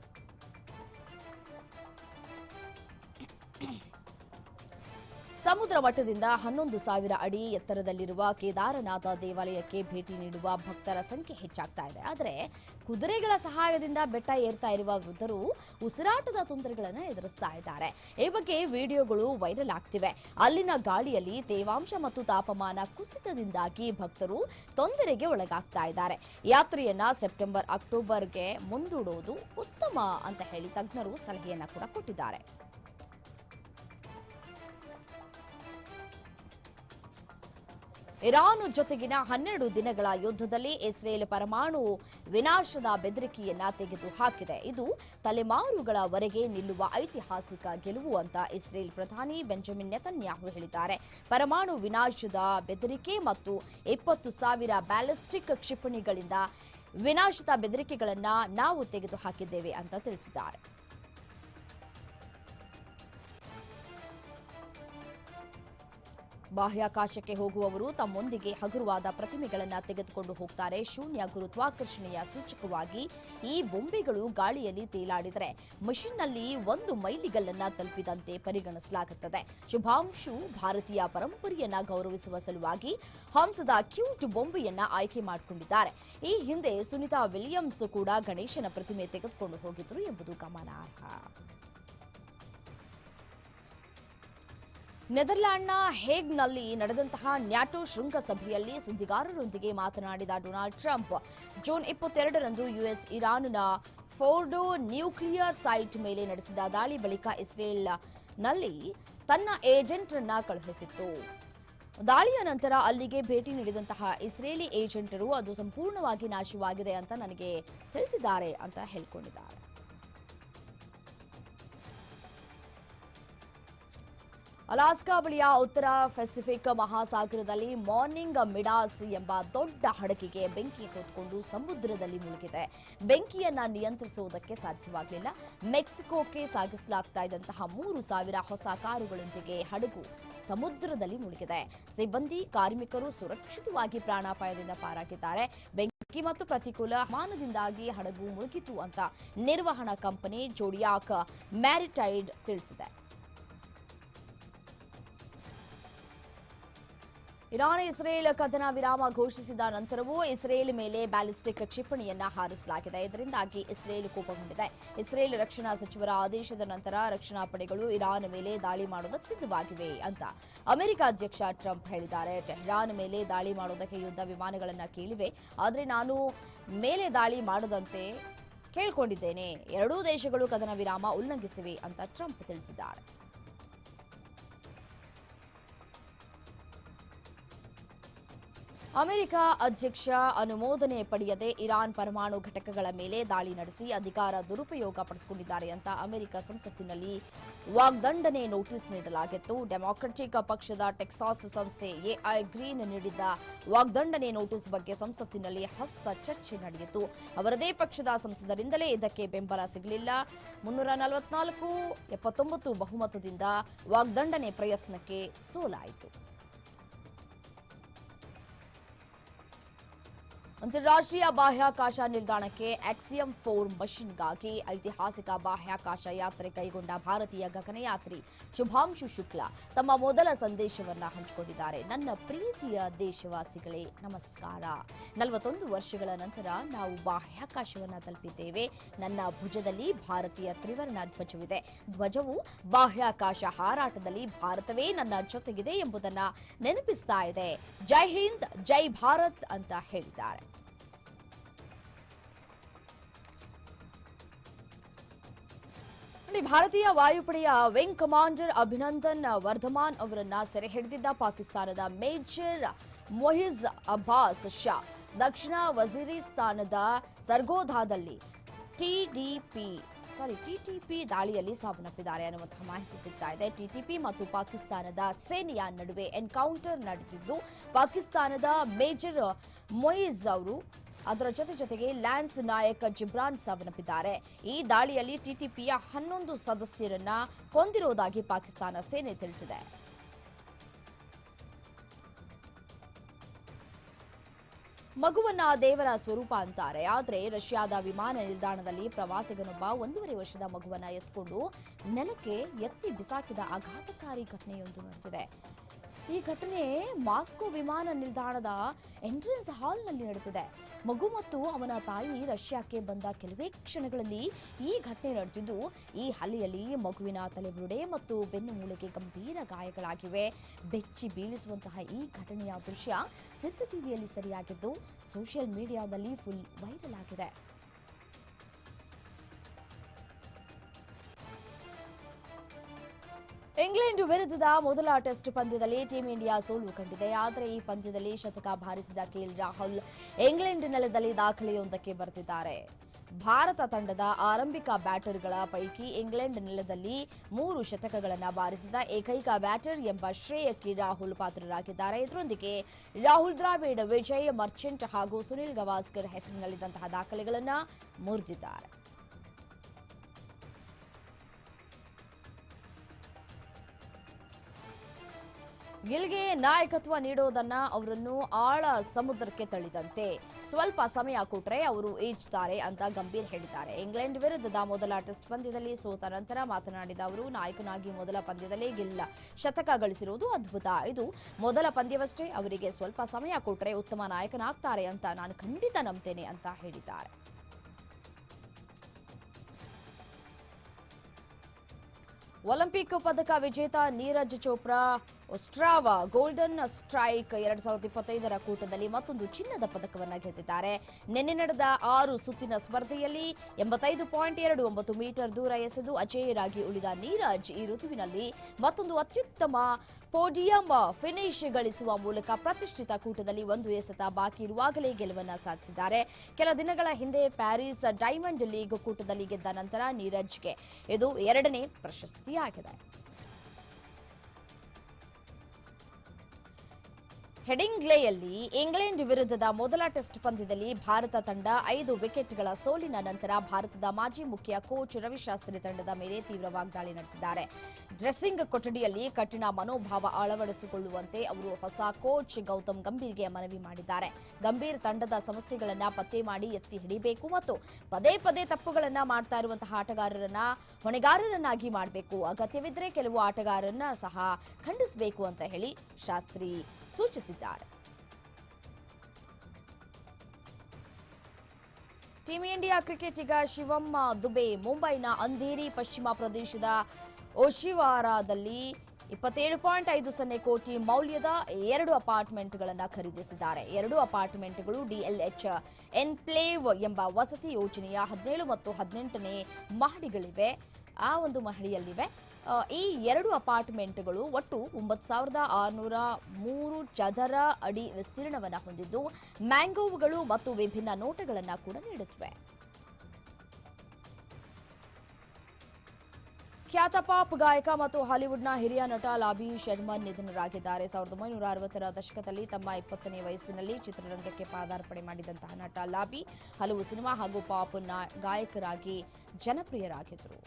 ಸಮುದ್ರ ಮಟ್ಟದಿಂದ ಹನ್ನೊಂದು ಸಾವಿರ ಅಡಿ ಎತ್ತರದಲ್ಲಿರುವ ಕೇದಾರನಾಥ ದೇವಾಲಯಕ್ಕೆ ಭೇಟಿ ನೀಡುವ ಭಕ್ತರ ಸಂಖ್ಯೆ ಹೆಚ್ಚಾಗ್ತಾ ಇದೆ. ಆದರೆ ಕುದುರೆಗಳ ಸಹಾಯದಿಂದ ಬೆಟ್ಟ ಏರ್ತಾ ಇರುವ ವೃದ್ಧರು ಉಸಿರಾಟದ ತೊಂದರೆಗಳನ್ನು ಎದುರಿಸ್ತಾ ಇದ್ದಾರೆ. ಈ ಬಗ್ಗೆ ವಿಡಿಯೋಗಳು ವೈರಲ್ ಆಗ್ತಿವೆ. ಅಲ್ಲಿನ ಗಾಳಿಯಲ್ಲಿ ತೇವಾಂಶ ಮತ್ತು ತಾಪಮಾನ ಕುಸಿತದಿಂದಾಗಿ ಭಕ್ತರು ತೊಂದರೆಗೆ ಒಳಗಾಗ್ತಾ ಇದ್ದಾರೆ. ಯಾತ್ರೆಯನ್ನ ಸೆಪ್ಟೆಂಬರ್ ಅಕ್ಟೋಬರ್ಗೆ ಮುಂದೂಡುವುದು ಉತ್ತಮ ಅಂತ ಹೇಳಿ ತಜ್ಞರು ಸಲಹೆಯನ್ನ ಕೂಡ ಕೊಟ್ಟಿದ್ದಾರೆ. ಇರಾನ್ ಜೊತೆಗಿನ ಹನ್ನೆರಡು ದಿನಗಳ ಯುದ್ಧದಲ್ಲಿ ಇಸ್ರೇಲ್ ಪರಮಾಣು ವಿನಾಶದ ಬೆದರಿಕೆಯನ್ನ ತೆಗೆದು ಹಾಕಿದೆ ಇದು ತಲೆಮಾರುಗಳವರೆಗೆ ನಿಲ್ಲುವ ಐತಿಹಾಸಿಕ ಗೆಲುವು ಅಂತ ಇಸ್ರೇಲ್ ಪ್ರಧಾನಿ ಬೆಂಜಮಿನ್ ನೆತನ್ಯಾಹು ಹೇಳಿದ್ದಾರೆ. ಪರಮಾಣು ವಿನಾಶದ ಬೆದರಿಕೆ ಮತ್ತು ಇಪ್ಪತ್ತು ಸಾವಿರ ಬ್ಯಾಲಿಸ್ಟಿಕ್ ಕ್ಷಿಪಣಿಗಳಿಂದ ವಿನಾಶದ ಬೆದರಿಕೆಗಳನ್ನ ನಾವು ತೆಗೆದುಹಾಕಿದ್ದೇವೆ ಅಂತ ತಿಳಿಸಿದ್ದಾರೆ. ಬಾಹ್ಯಾಕಾಶಕ್ಕೆ ಹೋಗುವವರು ತಮ್ಮೊಂದಿಗೆ ಹಗುರವಾದ ಪ್ರತಿಮೆಗಳನ್ನು ತೆಗೆದುಕೊಂಡು ಹೋಗ್ತಾರೆ. ಶೂನ್ಯ ಗುರುತ್ವಾಕರ್ಷಣೆಯ ಸೂಚಕವಾಗಿ ಈ ಬೊಂಬೆಗಳು ಗಾಳಿಯಲ್ಲಿ ತೇಲಾಡಿದರೆ ಮಿಷನ್ನಲ್ಲಿ ಒಂದು ಮೈಲಿಗಲ್ಲನ್ನ ತಲುಪಿದಂತೆ ಪರಿಗಣಿಸಲಾಗುತ್ತದೆ. ಶುಭಾಂಶು, ಭಾರತೀಯ ಪರಂಪರೆಯನ್ನ ಗೌರವಿಸುವ ಸಲುವಾಗಿ ಹಂಸದ ಕ್ಯೂಟ್ ಬೊಂಬೆಯನ್ನ ಆಯ್ಕೆ ಮಾಡಿಕೊಂಡಿದ್ದಾರೆ. ಈ ಹಿಂದೆ ಸುನಿತಾ ವಿಲಿಯಮ್ಸ್ ಕೂಡ ಗಣೇಶನ ಪ್ರತಿಮೆ ತೆಗೆದುಕೊಂಡು ಹೋಗಿದ್ರು ಎಂಬುದು ಗಮನಾರ್ಹ. ನೆದರ್ಲ್ಯಾಂಡ್ನ ಹೇಗ್ನಲ್ಲಿ ನಡೆದಂತಹ ನ್ಯಾಟೋ ಶೃಂಗಸಭೆಯಲ್ಲಿ ಸುದ್ದಿಗಾರರೊಂದಿಗೆ ಮಾತನಾಡಿದ ಡೊನಾಲ್ಡ್ ಟ್ರಂಪ್, ಜೂನ್ ಇಪ್ಪತ್ತೆರಡರಂದು ಯುಎಸ್ ಇರಾನ್ನ ಫೋರ್ಡೋ ನ್ಯೂಕ್ಲಿಯರ್ ಸೈಟ್ ಮೇಲೆ ನಡೆಸಿದ ದಾಳಿ ಬಳಿಕ ಇಸ್ರೇಲ್ನಲ್ಲಿ ತನ್ನ ಏಜೆಂಟ್ರನ್ನ ಕಳುಹಿಸಿತ್ತು. ದಾಳಿಯ ನಂತರ ಅಲ್ಲಿಗೆ ಭೇಟಿ ನೀಡಿದಂತಹ ಇಸ್ರೇಲಿ ಏಜೆಂಟರು, ಅದು ಸಂಪೂರ್ಣವಾಗಿ ನಾಶವಾಗಿದೆ ಅಂತ ನನಗೆ ತಿಳಿಸಿದ್ದಾರೆ ಅಂತ ಹೇಳ್ಕೊಂಡಿದ್ದಾರೆ. ಅಲಾಸ್ಕಾ ಬಳಿಯ ಉತ್ತರ ಪೆಸಿಫಿಕ್ ಮಹಾಸಾಗರದಲ್ಲಿ ಮಾರ್ನಿಂಗ್ ಮಿಡಾಸ್ ಎಂಬ ದೊಡ್ಡ ಹಡಗಿಗೆ ಬೆಂಕಿ ಹೊತ್ಕೊಂಡು ಸಮುದ್ರದಲ್ಲಿ ಮುಳುಗಿದೆ. ಬೆಂಕಿಯನ್ನ ನಿಯಂತ್ರಿಸುವುದಕ್ಕೆ ಸಾಧ್ಯವಾಗಲಿಲ್ಲ. ಮೆಕ್ಸಿಕೋಕ್ಕೆ ಸಾಗಿಸಲಾಗ್ತಾ ಇದ್ದಂತಹ ಮೂರು ಸಾವಿರ ಹೊಸ ಕಾರುಗಳೊಂದಿಗೆ ಹಡಗು ಸಮುದ್ರದಲ್ಲಿ ಮುಳುಗಿದೆ. ಸಿಬ್ಬಂದಿ, ಕಾರ್ಮಿಕರು ಸುರಕ್ಷಿತವಾಗಿ ಪ್ರಾಣಾಪಾಯದಿಂದ ಪಾರಾಗಿದ್ದಾರೆ. ಬೆಂಕಿ ಮತ್ತು ಪ್ರತಿಕೂಲ ಹವಾಮಾನದಿಂದಾಗಿ ಹಡಗು ಮುಳುಗಿತು ಅಂತ ನಿರ್ವಹಣಾ ಕಂಪನಿ ಜೋಡಿಯಾಕ್ ಮ್ಯಾರಿಟೈಡ್ ತಿಳಿಸಿದೆ. ಇರಾನ್ ಇಸ್ರೇಲ್ ಕದನ ವಿರಾಮ ಘೋಷಿಸಿದ ನಂತರವೂ ಇಸ್ರೇಲ್ ಮೇಲೆ ಬ್ಯಾಲಿಸ್ಟಿಕ್ ಕ್ಷಿಪಣಿಯನ್ನ ಹಾರಿಸಲಾಗಿದೆ. ಇದರಿಂದಾಗಿ ಇಸ್ರೇಲ್ ಕೋಪಗೊಂಡಿದೆ. ಇಸ್ರೇಲ್ ರಕ್ಷಣಾ ಸಚಿವರ ಆದೇಶದ ನಂತರ ರಕ್ಷಣಾ ಪಡೆಗಳು ಇರಾನ್ ಮೇಲೆ ದಾಳಿ ಮಾಡುವುದಕ್ಕೆ ಸಿದ್ಧವಾಗಿವೆ ಅಂತ ಅಮೆರಿಕ ಅಧ್ಯಕ್ಷ ಟ್ರಂಪ್ ಹೇಳಿದ್ದಾರೆ. ಟೆಹ್ರಾನ್ ಮೇಲೆ ದಾಳಿ ಮಾಡೋದಕ್ಕೆ ಯುದ್ಧ ವಿಮಾನಗಳನ್ನ ಕೇಳಿವೆ. ಆದರೆ ನಾನು ಮೇಲೆ ದಾಳಿ ಮಾಡದಂತೆ ಕೇಳಿಕೊಂಡಿದ್ದೇನೆ. ಎರಡೂ ದೇಶಗಳು ಕದನ ವಿರಾಮ ಉಲ್ಲಂಘಿಸಿವೆ ಅಂತ ಟ್ರಂಪ್ ತಿಳಿಸಿದ್ದಾರೆ. ಅಮೆರಿಕ ಅಧ್ಯಕ್ಷ ಅನುಮೋದನೆ ಪಡೆಯದೆ ಇರಾನ್ ಪರಮಾಣು ಘಟಕಗಳ ಮೇಲೆ ದಾಳಿ ನಡೆಸಿ ಅಧಿಕಾರ ದುರುಪಯೋಗ ಪಡಿಸಿಕೊಂಡಿದ್ದಾರೆ ಅಂತ ಅಮೆರಿಕ ಸಂಸತ್ತಿನಲ್ಲಿ ವಾಗ್ದಂಡನೆ ನೋಟಿಸ್ ನೀಡಲಾಗಿತ್ತು. ಡೆಮಾಕ್ರೆಟಿಕ್ ಪಕ್ಷದ ಟೆಕ್ಸಾಸ್ ಸಂಸ್ಥೆ ಎಐ ಗ್ರೀನ್ ನೀಡಿದ್ದ ವಾಗ್ದಂಡನೆ ನೋಟಿಸ್ ಬಗ್ಗೆ ಸಂಸತ್ತಿನಲ್ಲಿ ಹಸ್ತ ಚರ್ಚೆ ನಡೆಯಿತು. ಅವರದೇ ಪಕ್ಷದ ಸಂಸದರಿಂದಲೇ ಇದಕ್ಕೆ ಬೆಂಬಲ ಸಿಗಲಿಲ್ಲ. ಮುನ್ನೂರ ನಲವತ್ನಾಲ್ಕು ಎಪ್ಪತ್ತೊಂಬತ್ತು ಬಹುಮತದಿಂದ ವಾಗ್ದಂಡನೆ ಪ್ರಯತ್ನಕ್ಕೆ ಸೋಲಾಯಿತು. ಅಂತಾರಾಷ್ಟ್ರೀಯ ಬಾಹ್ಯಾಕಾಶ ನಿಲ್ದಾಣಕ್ಕೆ ಆಕ್ಸಿಯಂ ಫೋರ್ ಮಷಿನ್ಗಾಗಿ ಐತಿಹಾಸಿಕ ಬಾಹ್ಯಾಕಾಶ ಯಾತ್ರೆ ಕೈಗೊಂಡ ಭಾರತೀಯ ಗಗನಯಾತ್ರಿ ಶುಭಾಂಶು ಶುಕ್ಲಾ ತಮ್ಮ ಮೊದಲ ಸಂದೇಶವನ್ನ ಹಂಚಿಕೊಂಡಿದ್ದಾರೆ. ನನ್ನ ಪ್ರೀತಿಯ ದೇಶವಾಸಿಗಳೇ, ನಮಸ್ಕಾರ. ನಲವತ್ತೊಂದು ವರ್ಷಗಳ ನಂತರ ನಾವು ಬಾಹ್ಯಾಕಾಶವನ್ನು ತಲುಪಿದ್ದೇವೆ. ನನ್ನ ಭುಜದಲ್ಲಿ ಭಾರತೀಯ ತ್ರಿವರ್ಣ ಧ್ವಜವಿದೆ. ಧ್ವಜವು ಬಾಹ್ಯಾಕಾಶ ಹಾರಾಟದಲ್ಲಿ ಭಾರತವೇ ನನ್ನ ಜೊತೆಗಿದೆ ಎಂಬುದನ್ನು ನೆನಪಿಸ್ತಾ ಇದೆ. ಜೈ ಹಿಂದ್, ಜೈ ಭಾರತ್ ಅಂತ ಹೇಳಿದ್ದಾರೆ. ಭಾರತೀಯ ವಾಯುಪಡೆಯ ವಿಂಗ್ ಕಮಾಂಡರ್ ಅಭಿನಂದನ್ ವರ್ಧಮಾನ್ ಅವರನ್ನ ಸೆರೆ ಹಿಡಿದಿದ್ದ ಪಾಕಿಸ್ತಾನದ ಮೇಜರ್ ಮೊಹಿಜ್ ಅಬ್ಬಾಸ್ ಶಾ ದಕ್ಷಿಣ ವಜೀರಿಸ್ತಾನದ ಸರ್ಗೋಧಾದಲ್ಲಿ ಟಿಡಿಪಿ ಸಾರಿ ಟಿಟಿಪಿ ದಾಳಿಯಲ್ಲಿ ಸಾವನ್ನಪ್ಪಿದ್ದಾರೆ ಅನ್ನುವಂತಹ ಮಾಹಿತಿ ಸಿಗ್ತಾ ಇದೆ. ಟಿಟಿಪಿ ಮತ್ತು ಪಾಕಿಸ್ತಾನದ ಸೇನೆಯ ನಡುವೆ ಎನ್ಕೌಂಟರ್ ನಡೆದಿದ್ದು, ಪಾಕಿಸ್ತಾನದ ಮೇಜರ್ ಮೊಯಿಜ್ ಅವರು ಅದರ ಜೊತೆ ಜೊತೆಗೆ ಲ್ಯಾನ್ಸ್ ನಾಯಕ ಜಿಬ್ರಾನ್ ಸಾವನ್ನಪ್ಪಿದ್ದಾರೆ. ಈ ದಾಳಿಯಲ್ಲಿ ಟಿಟಿಪಿಯ ಹನ್ನೊಂದು ಸದಸ್ಯರನ್ನ ಕೊಂದಿರುವುದಾಗಿ ಪಾಕಿಸ್ತಾನ ಸೇನೆ ತಿಳಿಸಿದೆ. ಮಗುವನ್ನ ದೇವರ ಸ್ವರೂಪ ಅಂತಾರೆ. ಆದರೆ ರಷ್ಯಾದ ವಿಮಾನ ನಿಲ್ದಾಣದಲ್ಲಿ ಪ್ರವಾಸಿಗನೊಬ್ಬ ಒಂದೂವರೆ ವರ್ಷದ ಮಗುವನ್ನ ಎತ್ಕೊಂಡು ನೆಲಕ್ಕೆ ಎತ್ತಿ ಬಿಸಾಕಿದ ಆಘಾತಕಾರಿ ಘಟನೆಯೊಂದು ನಡೆದಿದೆ. ಈ ಘಟನೆ ಮಾಸ್ಕೋ ವಿಮಾನ ನಿಲ್ದಾಣದ ಎಂಟ್ರೆನ್ಸ್ ಹಾಲ್ನಲ್ಲಿ ನಡೆದಿದೆ. ಮಗು ಮತ್ತು ಅವನ ತಾಯಿ ರಷ್ಯಾಕ್ಕೆ ಬಂದ ಕೆಲವೇ ಕ್ಷಣಗಳಲ್ಲಿ ಈ ಘಟನೆ ನಡೆದಿದ್ದು, ಈ ಹಲ್ಲೆಯಲ್ಲಿ ಮಗುವಿನ ತಲೆಬುರುಡೆ ಮತ್ತು ಬೆನ್ನು ಮೂಳೆಗೆ ಗಂಭೀರ ಗಾಯಗಳಾಗಿವೆ. ಬೆಚ್ಚಿ ಬೀಳಿಸುವಂತಹ ಈ ಘಟನೆಯ ದೃಶ್ಯ ಸಿಸಿಟಿವಿಯಲ್ಲಿ ಸರಿಯಾಗಿದ್ದು, ಸೋಷಿಯಲ್ ಮೀಡಿಯಾದಲ್ಲಿ ಫುಲ್ ವೈರಲ್ ಆಗಿದೆ. ಇಂಗ್ಲೆಂಡ್ ವಿರುದ್ಧದ ಮೊದಲ ಟೆಸ್ಟ್ ಪಂದ್ಯದಲ್ಲಿ ಟೀಂ ಇಂಡಿಯಾ ಸೋಲು ಕಂಡಿದೆ. ಆದರೆ ಈ ಪಂದ್ಯದಲ್ಲಿ ಶತಕ ಬಾರಿಸಿದ ಕೆಎಲ್ ರಾಹುಲ್ ಇಂಗ್ಲೆಂಡ್ ನೆಲದಲ್ಲಿ ದಾಖಲೆಯೊಂದಕ್ಕೆ ಬರೆದಿದ್ದಾರೆ ಭಾರತ ತಂಡದ ಆರಂಭಿಕ ಬ್ಯಾಟರ್ಗಳ ಪೈಕಿ ಇಂಗ್ಲೆಂಡ್ ನೆಲದಲ್ಲಿ ಮೂರು ಶತಕಗಳನ್ನು ಬಾರಿಸಿದ ಏಕೈಕ ಬ್ಯಾಟರ್ ಎಂಬ ಶ್ರೇಯಕ್ಕೆ ರಾಹುಲ್ ಪಾತ್ರರಾಗಿದ್ದಾರೆ. ಇದರೊಂದಿಗೆ ರಾಹುಲ್ ದ್ರಾವಿಡ್, ವಿಜಯ್ ಮರ್ಚೆಂಟ್ ಹಾಗೂ ಸುನಿಲ್ ಗವಾಸ್ಕರ್ ಹೆಸರಿನಲ್ಲಿದ್ದಂತಹ ದಾಖಲೆಗಳನ್ನು ಮುರಿದಿದ್ದಾರೆ. ಗಿಲ್ಗೆ ನಾಯಕತ್ವ ನೀಡೋದನ್ನ ಅವರನ್ನು ಆಳ ಸಮುದ್ರಕ್ಕೆ ತಳ್ಳಿದಂತೆ. ಸ್ವಲ್ಪ ಸಮಯ ಕೊಟ್ರೆ ಅವರು ಈಜ್ತಾರೆ ಅಂತ ಗಂಭೀರ್ ಹೇಳಿದ್ದಾರೆ. ಇಂಗ್ಲೆಂಡ್ ವಿರುದ್ಧದ ಮೊದಲ ಟೆಸ್ಟ್ ಪಂದ್ಯದಲ್ಲಿ ಸೋತ ನಂತರ ಮಾತನಾಡಿದ ಅವರು, ನಾಯಕನಾಗಿ ಮೊದಲ ಪಂದ್ಯದಲ್ಲಿ ಗಿಲ್ ಶತಕ ಗಳಿಸಿರುವುದು ಅದ್ಭುತ. ಇದು ಮೊದಲ ಪಂದ್ಯವಷ್ಟೇ. ಅವರಿಗೆ ಸ್ವಲ್ಪ ಸಮಯ ಕೊಟ್ರೆ ಉತ್ತಮ ನಾಯಕನಾಗ್ತಾರೆ ಅಂತ ನಾನು ಖಂಡಿತ ನಂಬ್ತೇನೆ ಅಂತ ಹೇಳಿದ್ದಾರೆ. ಒಲಿಂಪಿಕ್ ಪದಕ ವಿಜೇತ Neeraj Chopra Ostrava golden strike ಎರಡ್ ಸಾವಿರದ ಇಪ್ಪತ್ತೈದರ ಕೂಟದಲ್ಲಿ ಮತ್ತೊಂದು ಚಿನ್ನದ ಪದಕವನ್ನು ಗೆದ್ದಿದ್ದಾರೆ. ನಿನ್ನೆ ನಡೆದ ಆರು ಸುತ್ತಿನ ಸ್ಪರ್ಧೆಯಲ್ಲಿ ಎಂಬತ್ತೈದು ಪಾಯಿಂಟ್ ಎರಡು ಒಂಬತ್ತು ಮೀಟರ್ ದೂರ ಎಸೆದು ಅಜೇಯರಾಗಿ ಉಳಿದ ನೀರಜ್ ಈ ಋತುವಿನಲ್ಲಿ ಮತ್ತೊಂದು ಅತ್ಯುತ್ತಮ ಪೋಡಿಯಂ ಫಿನಿಶ್ ಗಳಿಸುವ ಮೂಲಕ ಪ್ರತಿಷ್ಠಿತ ಕೂಟದಲ್ಲಿ ಒಂದು ಎಸೆತ ಬಾಕಿ ಇರುವಾಗಲೇ ಗೆಲುವನ್ನು ಸಾಧಿಸಿದ್ದಾರೆ. ಕೆಲ ದಿನಗಳ ಹಿಂದೆ ಪ್ಯಾರಿಸ್ ಡೈಮಂಡ್ ಲೀಗ್ ಕೂಟದಲ್ಲಿ ಗೆದ್ದ ನಂತರ ನೀರಜ್ಗೆ ಇದು ಎರಡನೇ ಪ್ರಶಸ್ತಿಯಾಗಿದೆ. ಹೆಡಿಂಗ್ಲೆಯಲ್ಲಿ ಇಂಗ್ಲೆಂಡ್ ವಿರುದ್ಧದ ಮೊದಲ ಟೆಸ್ಟ್ ಪಂದ್ಯದಲ್ಲಿ ಭಾರತ ತಂಡ ಐದು ವಿಕೆಟ್ಗಳ ಸೋಲಿನ ನಂತರ ಭಾರತದ ಮಾಜಿ ಮುಖ್ಯ ಕೋಚ್ ರವಿಶಾಸ್ತ್ರಿ ತಂಡದ ಮೇಲೆ ತೀವ್ರ ವಾಗ್ದಾಳಿ ನಡೆಸಿದ್ದಾರೆ. ಡ್ರೆಸ್ಸಿಂಗ್ ಕೊಠಡಿಯಲ್ಲಿ ಕಠಿಣ ಮನೋಭಾವ ಅಳವಡಿಸಿಕೊಳ್ಳುವಂತೆ ಅವರು ಹೊಸ ಕೋಚ್ ಗೌತಮ್ ಗಂಭೀರ್ಗೆ ಮನವಿ ಮಾಡಿದ್ದಾರೆ. ಗಂಭೀರ್ ತಂಡದ ಸಮಸ್ಯೆಗಳನ್ನು ಪತ್ತೆ ಮಾಡಿ ಎತ್ತಿ ಹಿಡಿಬೇಕು ಮತ್ತು ಪದೇ ಪದೇ ತಪ್ಪುಗಳನ್ನು ಮಾಡ್ತಾ ಇರುವಂತಹ ಆಟಗಾರರನ್ನ ಹೊಣೆಗಾರರನ್ನಾಗಿ ಮಾಡಬೇಕು. ಅಗತ್ಯವಿದ್ದರೆ ಕೆಲವು ಆಟಗಾರರನ್ನ ಸಹ ಖಂಡಿಸಬೇಕು ಅಂತ ಹೇಳಿ ಶಾಸ್ತ್ರಿ ಸೂಚಿಸಿದ್ದಾರೆ. ಟೀಂ ಇಂಡಿಯಾ ಕ್ರಿಕೆಟಿಗ ಶಿವಮ್ಮ ದುಬೆ ಮುಂಬೈನ ಅಂಧೇರಿ ಪಶ್ಚಿಮ ಪ್ರದೇಶದ ಓಶಿವಾರಾದಲ್ಲಿ ಇಪ್ಪತ್ತೇಳು ಪಾಯಿಂಟ್ ಐದು ಸೊನ್ನೆ ಕೋಟಿ ಮೌಲ್ಯದ ಎರಡು ಅಪಾರ್ಟ್ಮೆಂಟ್ಗಳನ್ನು ಖರೀದಿಸಿದ್ದಾರೆ. ಎರಡು ಅಪಾರ್ಟ್ಮೆಂಟ್ಗಳು ಡಿಎಲ್ಎಚ್ ಎನ್ಪ್ಲೇವ್ ಎಂಬ ವಸತಿ ಯೋಜನೆಯ ಹದಿನೇಳು ಮತ್ತು ಹದಿನೆಂಟನೇ ಮಹಡಿಗಳಿವೆ. ಆ ಒಂದು ಮಹಡಿಯಲ್ಲಿವೆ. ಈ ಎರಡು ಅಪಾರ್ಟ್ಮೆಂಟ್ಗಳು ಒಟ್ಟು ಒಂಬತ್ತು ಸಾವಿರದ ಆರುನೂರ ಮೂರು ಚದರ ಅಡಿ ವಿಸ್ತೀರ್ಣವನ್ನು ಹೊಂದಿದ್ದು, ಮ್ಯಾಂಗೋವುಗಳು ಮತ್ತು ವಿಭಿನ್ನ ನೋಟಗಳನ್ನು ಕೂಡ ನೀಡುತ್ತವೆ. ಖ್ಯಾತ ಪಾಪ್ ಗಾಯಕ ಮತ್ತು ಹಾಲಿವುಡ್ನ ಹಿರಿಯ ನಟ ಲಾಬಿ ಶರ್ಮನ್ ನಿಧನರಾಗಿದ್ದಾರೆ. ಸಾವಿರದ ಒಂಬೈನೂರ ಅರವತ್ತರ ದಶಕದಲ್ಲಿ ತಮ್ಮ ಇಪ್ಪತ್ತನೇ ವಯಸ್ಸಿನಲ್ಲಿ ಚಿತ್ರರಂಗಕ್ಕೆ ಪಾದಾರ್ಪಣೆ ಮಾಡಿದಂತಹ ನಟ ಲಾಬಿ ಹಲವು ಸಿನಿಮಾ ಹಾಗೂ ಪಾಪ್ ಗಾಯಕರಾಗಿ ಜನಪ್ರಿಯರಾಗಿದ್ದರು.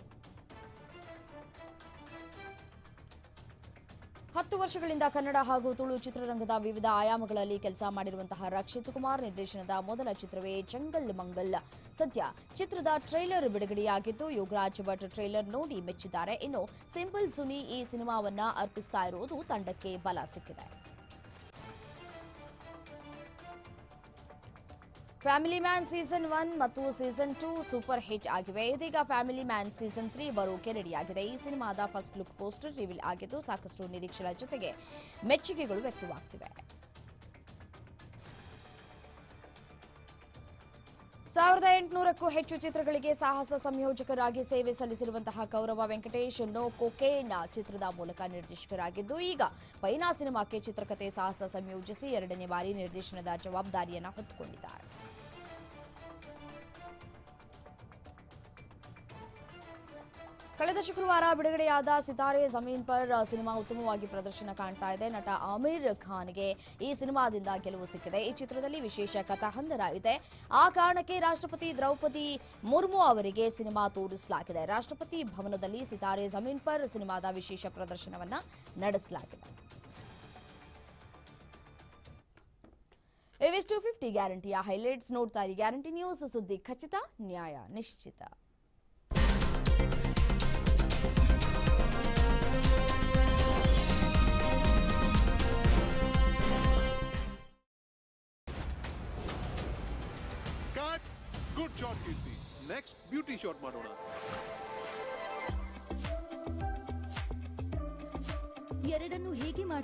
ಹತ್ತು ವರ್ಷಗಳಿಂದ ಕನ್ನಡ ಹಾಗೂ ತುಳು ಚಿತ್ರರಂಗದ ವಿವಿಧ ಆಯಾಮಗಳಲ್ಲಿ ಕೆಲಸ ಮಾಡಿರುವಂತಹ ರಕ್ಷಿತ್ ಕುಮಾರ್ ನಿರ್ದೇಶನದ ಮೊದಲ ಚಿತ್ರವೇ ಜಂಗಲ್ ಮಂಗಲ್. ಸದ್ಯ ಚಿತ್ರದ ಟ್ರೈಲರ್ ಬಿಡುಗಡೆಯಾಗಿದ್ದು, ಯೋಗರಾಜ್ ಭಟ್ ಟ್ರೈಲರ್ ನೋಡಿ ಮೆಚ್ಚಿದ್ದಾರೆ. ಇನ್ನು ಸಿಂಪಲ್ ಸುನಿ ಈ ಸಿನಿಮಾವನ್ನ ಅರ್ಪಿಸ್ತಾ ಇರುವುದು ತಂಡಕ್ಕೆ ಬಲ ಸಿಕ್ಕಿದೆ. ಫ್ಯಾಮಿಲಿ ಮ್ಯಾನ್ ಸೀಸನ್ ಒನ್ ಮತ್ತು ಸೀಸನ್ ಟೂ ಸೂಪರ್ ಹಿಟ್ ಆಗಿವೆ. ಇದೀಗ ಫ್ಯಾಮಿಲಿ ಮ್ಯಾನ್ ಸೀಸನ್ ತ್ರೀ ಬರೋಕೆ ರೆಡಿಯಾಗಿದೆ. ಈ ಸಿನಿಮಾದ ಫಸ್ಟ್ ಲುಕ್ ಪೋಸ್ಟರ್ ರಿವೀಲ್ ಆಗಿದ್ದು ಸಾಕಷ್ಟು ನಿರೀಕ್ಷೆಗಳ ಜೊತೆಗೆ ಮೆಚ್ಚುಗೆಗಳು ವ್ಯಕ್ತವಾಗ್ತಿವೆ. ಸಾವಿರದ ಎಂಟುನೂರಕ್ಕೂ ಹೆಚ್ಚು ಚಿತ್ರಗಳಿಗೆ ಸಾಹಸ ಸಂಯೋಜಕರಾಗಿ ಸೇವೆ ಸಲ್ಲಿಸಿರುವಂತಹ ಗೌರವ ವೆಂಕಟೇಶ್ ನೋ ಕೊಕೇನ ಚಿತ್ರದ ಮೂಲಕ ನಿರ್ದೇಶಕರಾಗಿದ್ದು, ಈಗ ಪೈನಾ ಸಿನಿಮಾಕ್ಕೆ ಚಿತ್ರಕಥೆ ಸಾಹಸ ಸಂಯೋಜಿಸಿ ಎರಡನೇ ಬಾರಿ ನಿರ್ದೇಶನದ ಜವಾಬ್ದಾರಿಯನ್ನು ಹೊತ್ತುಕೊಂಡಿದ್ದಾರೆ. ಕಳೆದ ಶುಕ್ರವಾರ ಬಿಡುಗಡೆಯಾದ ಸಿತಾರೆ ಜಮೀನ್ ಪರ್ ಸಿನಿಮಾ ಉತ್ತಮವಾಗಿ ಪ್ರದರ್ಶನ ಕಾಣ್ತಾ ಇದೆ ನಟ ಆಮೀರ್ ಖಾನ್ಗೆ. ಈ ಸಿನಿಮಾದಿಂದ ಗೆಲುವು ಸಿಕ್ಕಿದೆ. ಈ ಚಿತ್ರದಲ್ಲಿ ವಿಶೇಷ ಕಥಾಹಂದರ ಇದೆ ಆ ಕಾರಣಕ್ಕೆ ರಾಷ್ಟ್ರಪತಿ ದ್ರೌಪದಿ ಮುರ್ಮು ಅವರಿಗೆ ಸಿನಿಮಾ ತೋರಿಸಲಾಗಿದೆ. ರಾಷ್ಟ್ರಪತಿ ಭವನದಲ್ಲಿ ಸಿತಾರೆ ಜಮೀನ್ ಪರ್ ಸಿನಿಮಾದ ವಿಶೇಷ ಪ್ರದರ್ಶನವನ್ನ ನಡೆಸಲಾಗಿದೆ. ಇವಿಷ್ಟು ಫಿಫ್ಟಿ ಗ್ಯಾರಂಟಿಯ ಹೈಲೈಟ್ಸ್ ನೋಡ್ತಾ ಇರಿ. ಗ್ಯಾರಂಟಿ ನ್ಯೂಸ್ ಸುದ್ದಿ ಖಚಿತ, ನ್ಯಾಯ ನಿಶ್ಚಿತ. ನೆಕ್ಸ್ಟ್ ಬ್ಯೂಟಿ ಶಾಟ್ ಮಾಡೋಣ ಎರಡನ್ನು ಹೇಗೆ ಮಾಡ್ತಾರೆ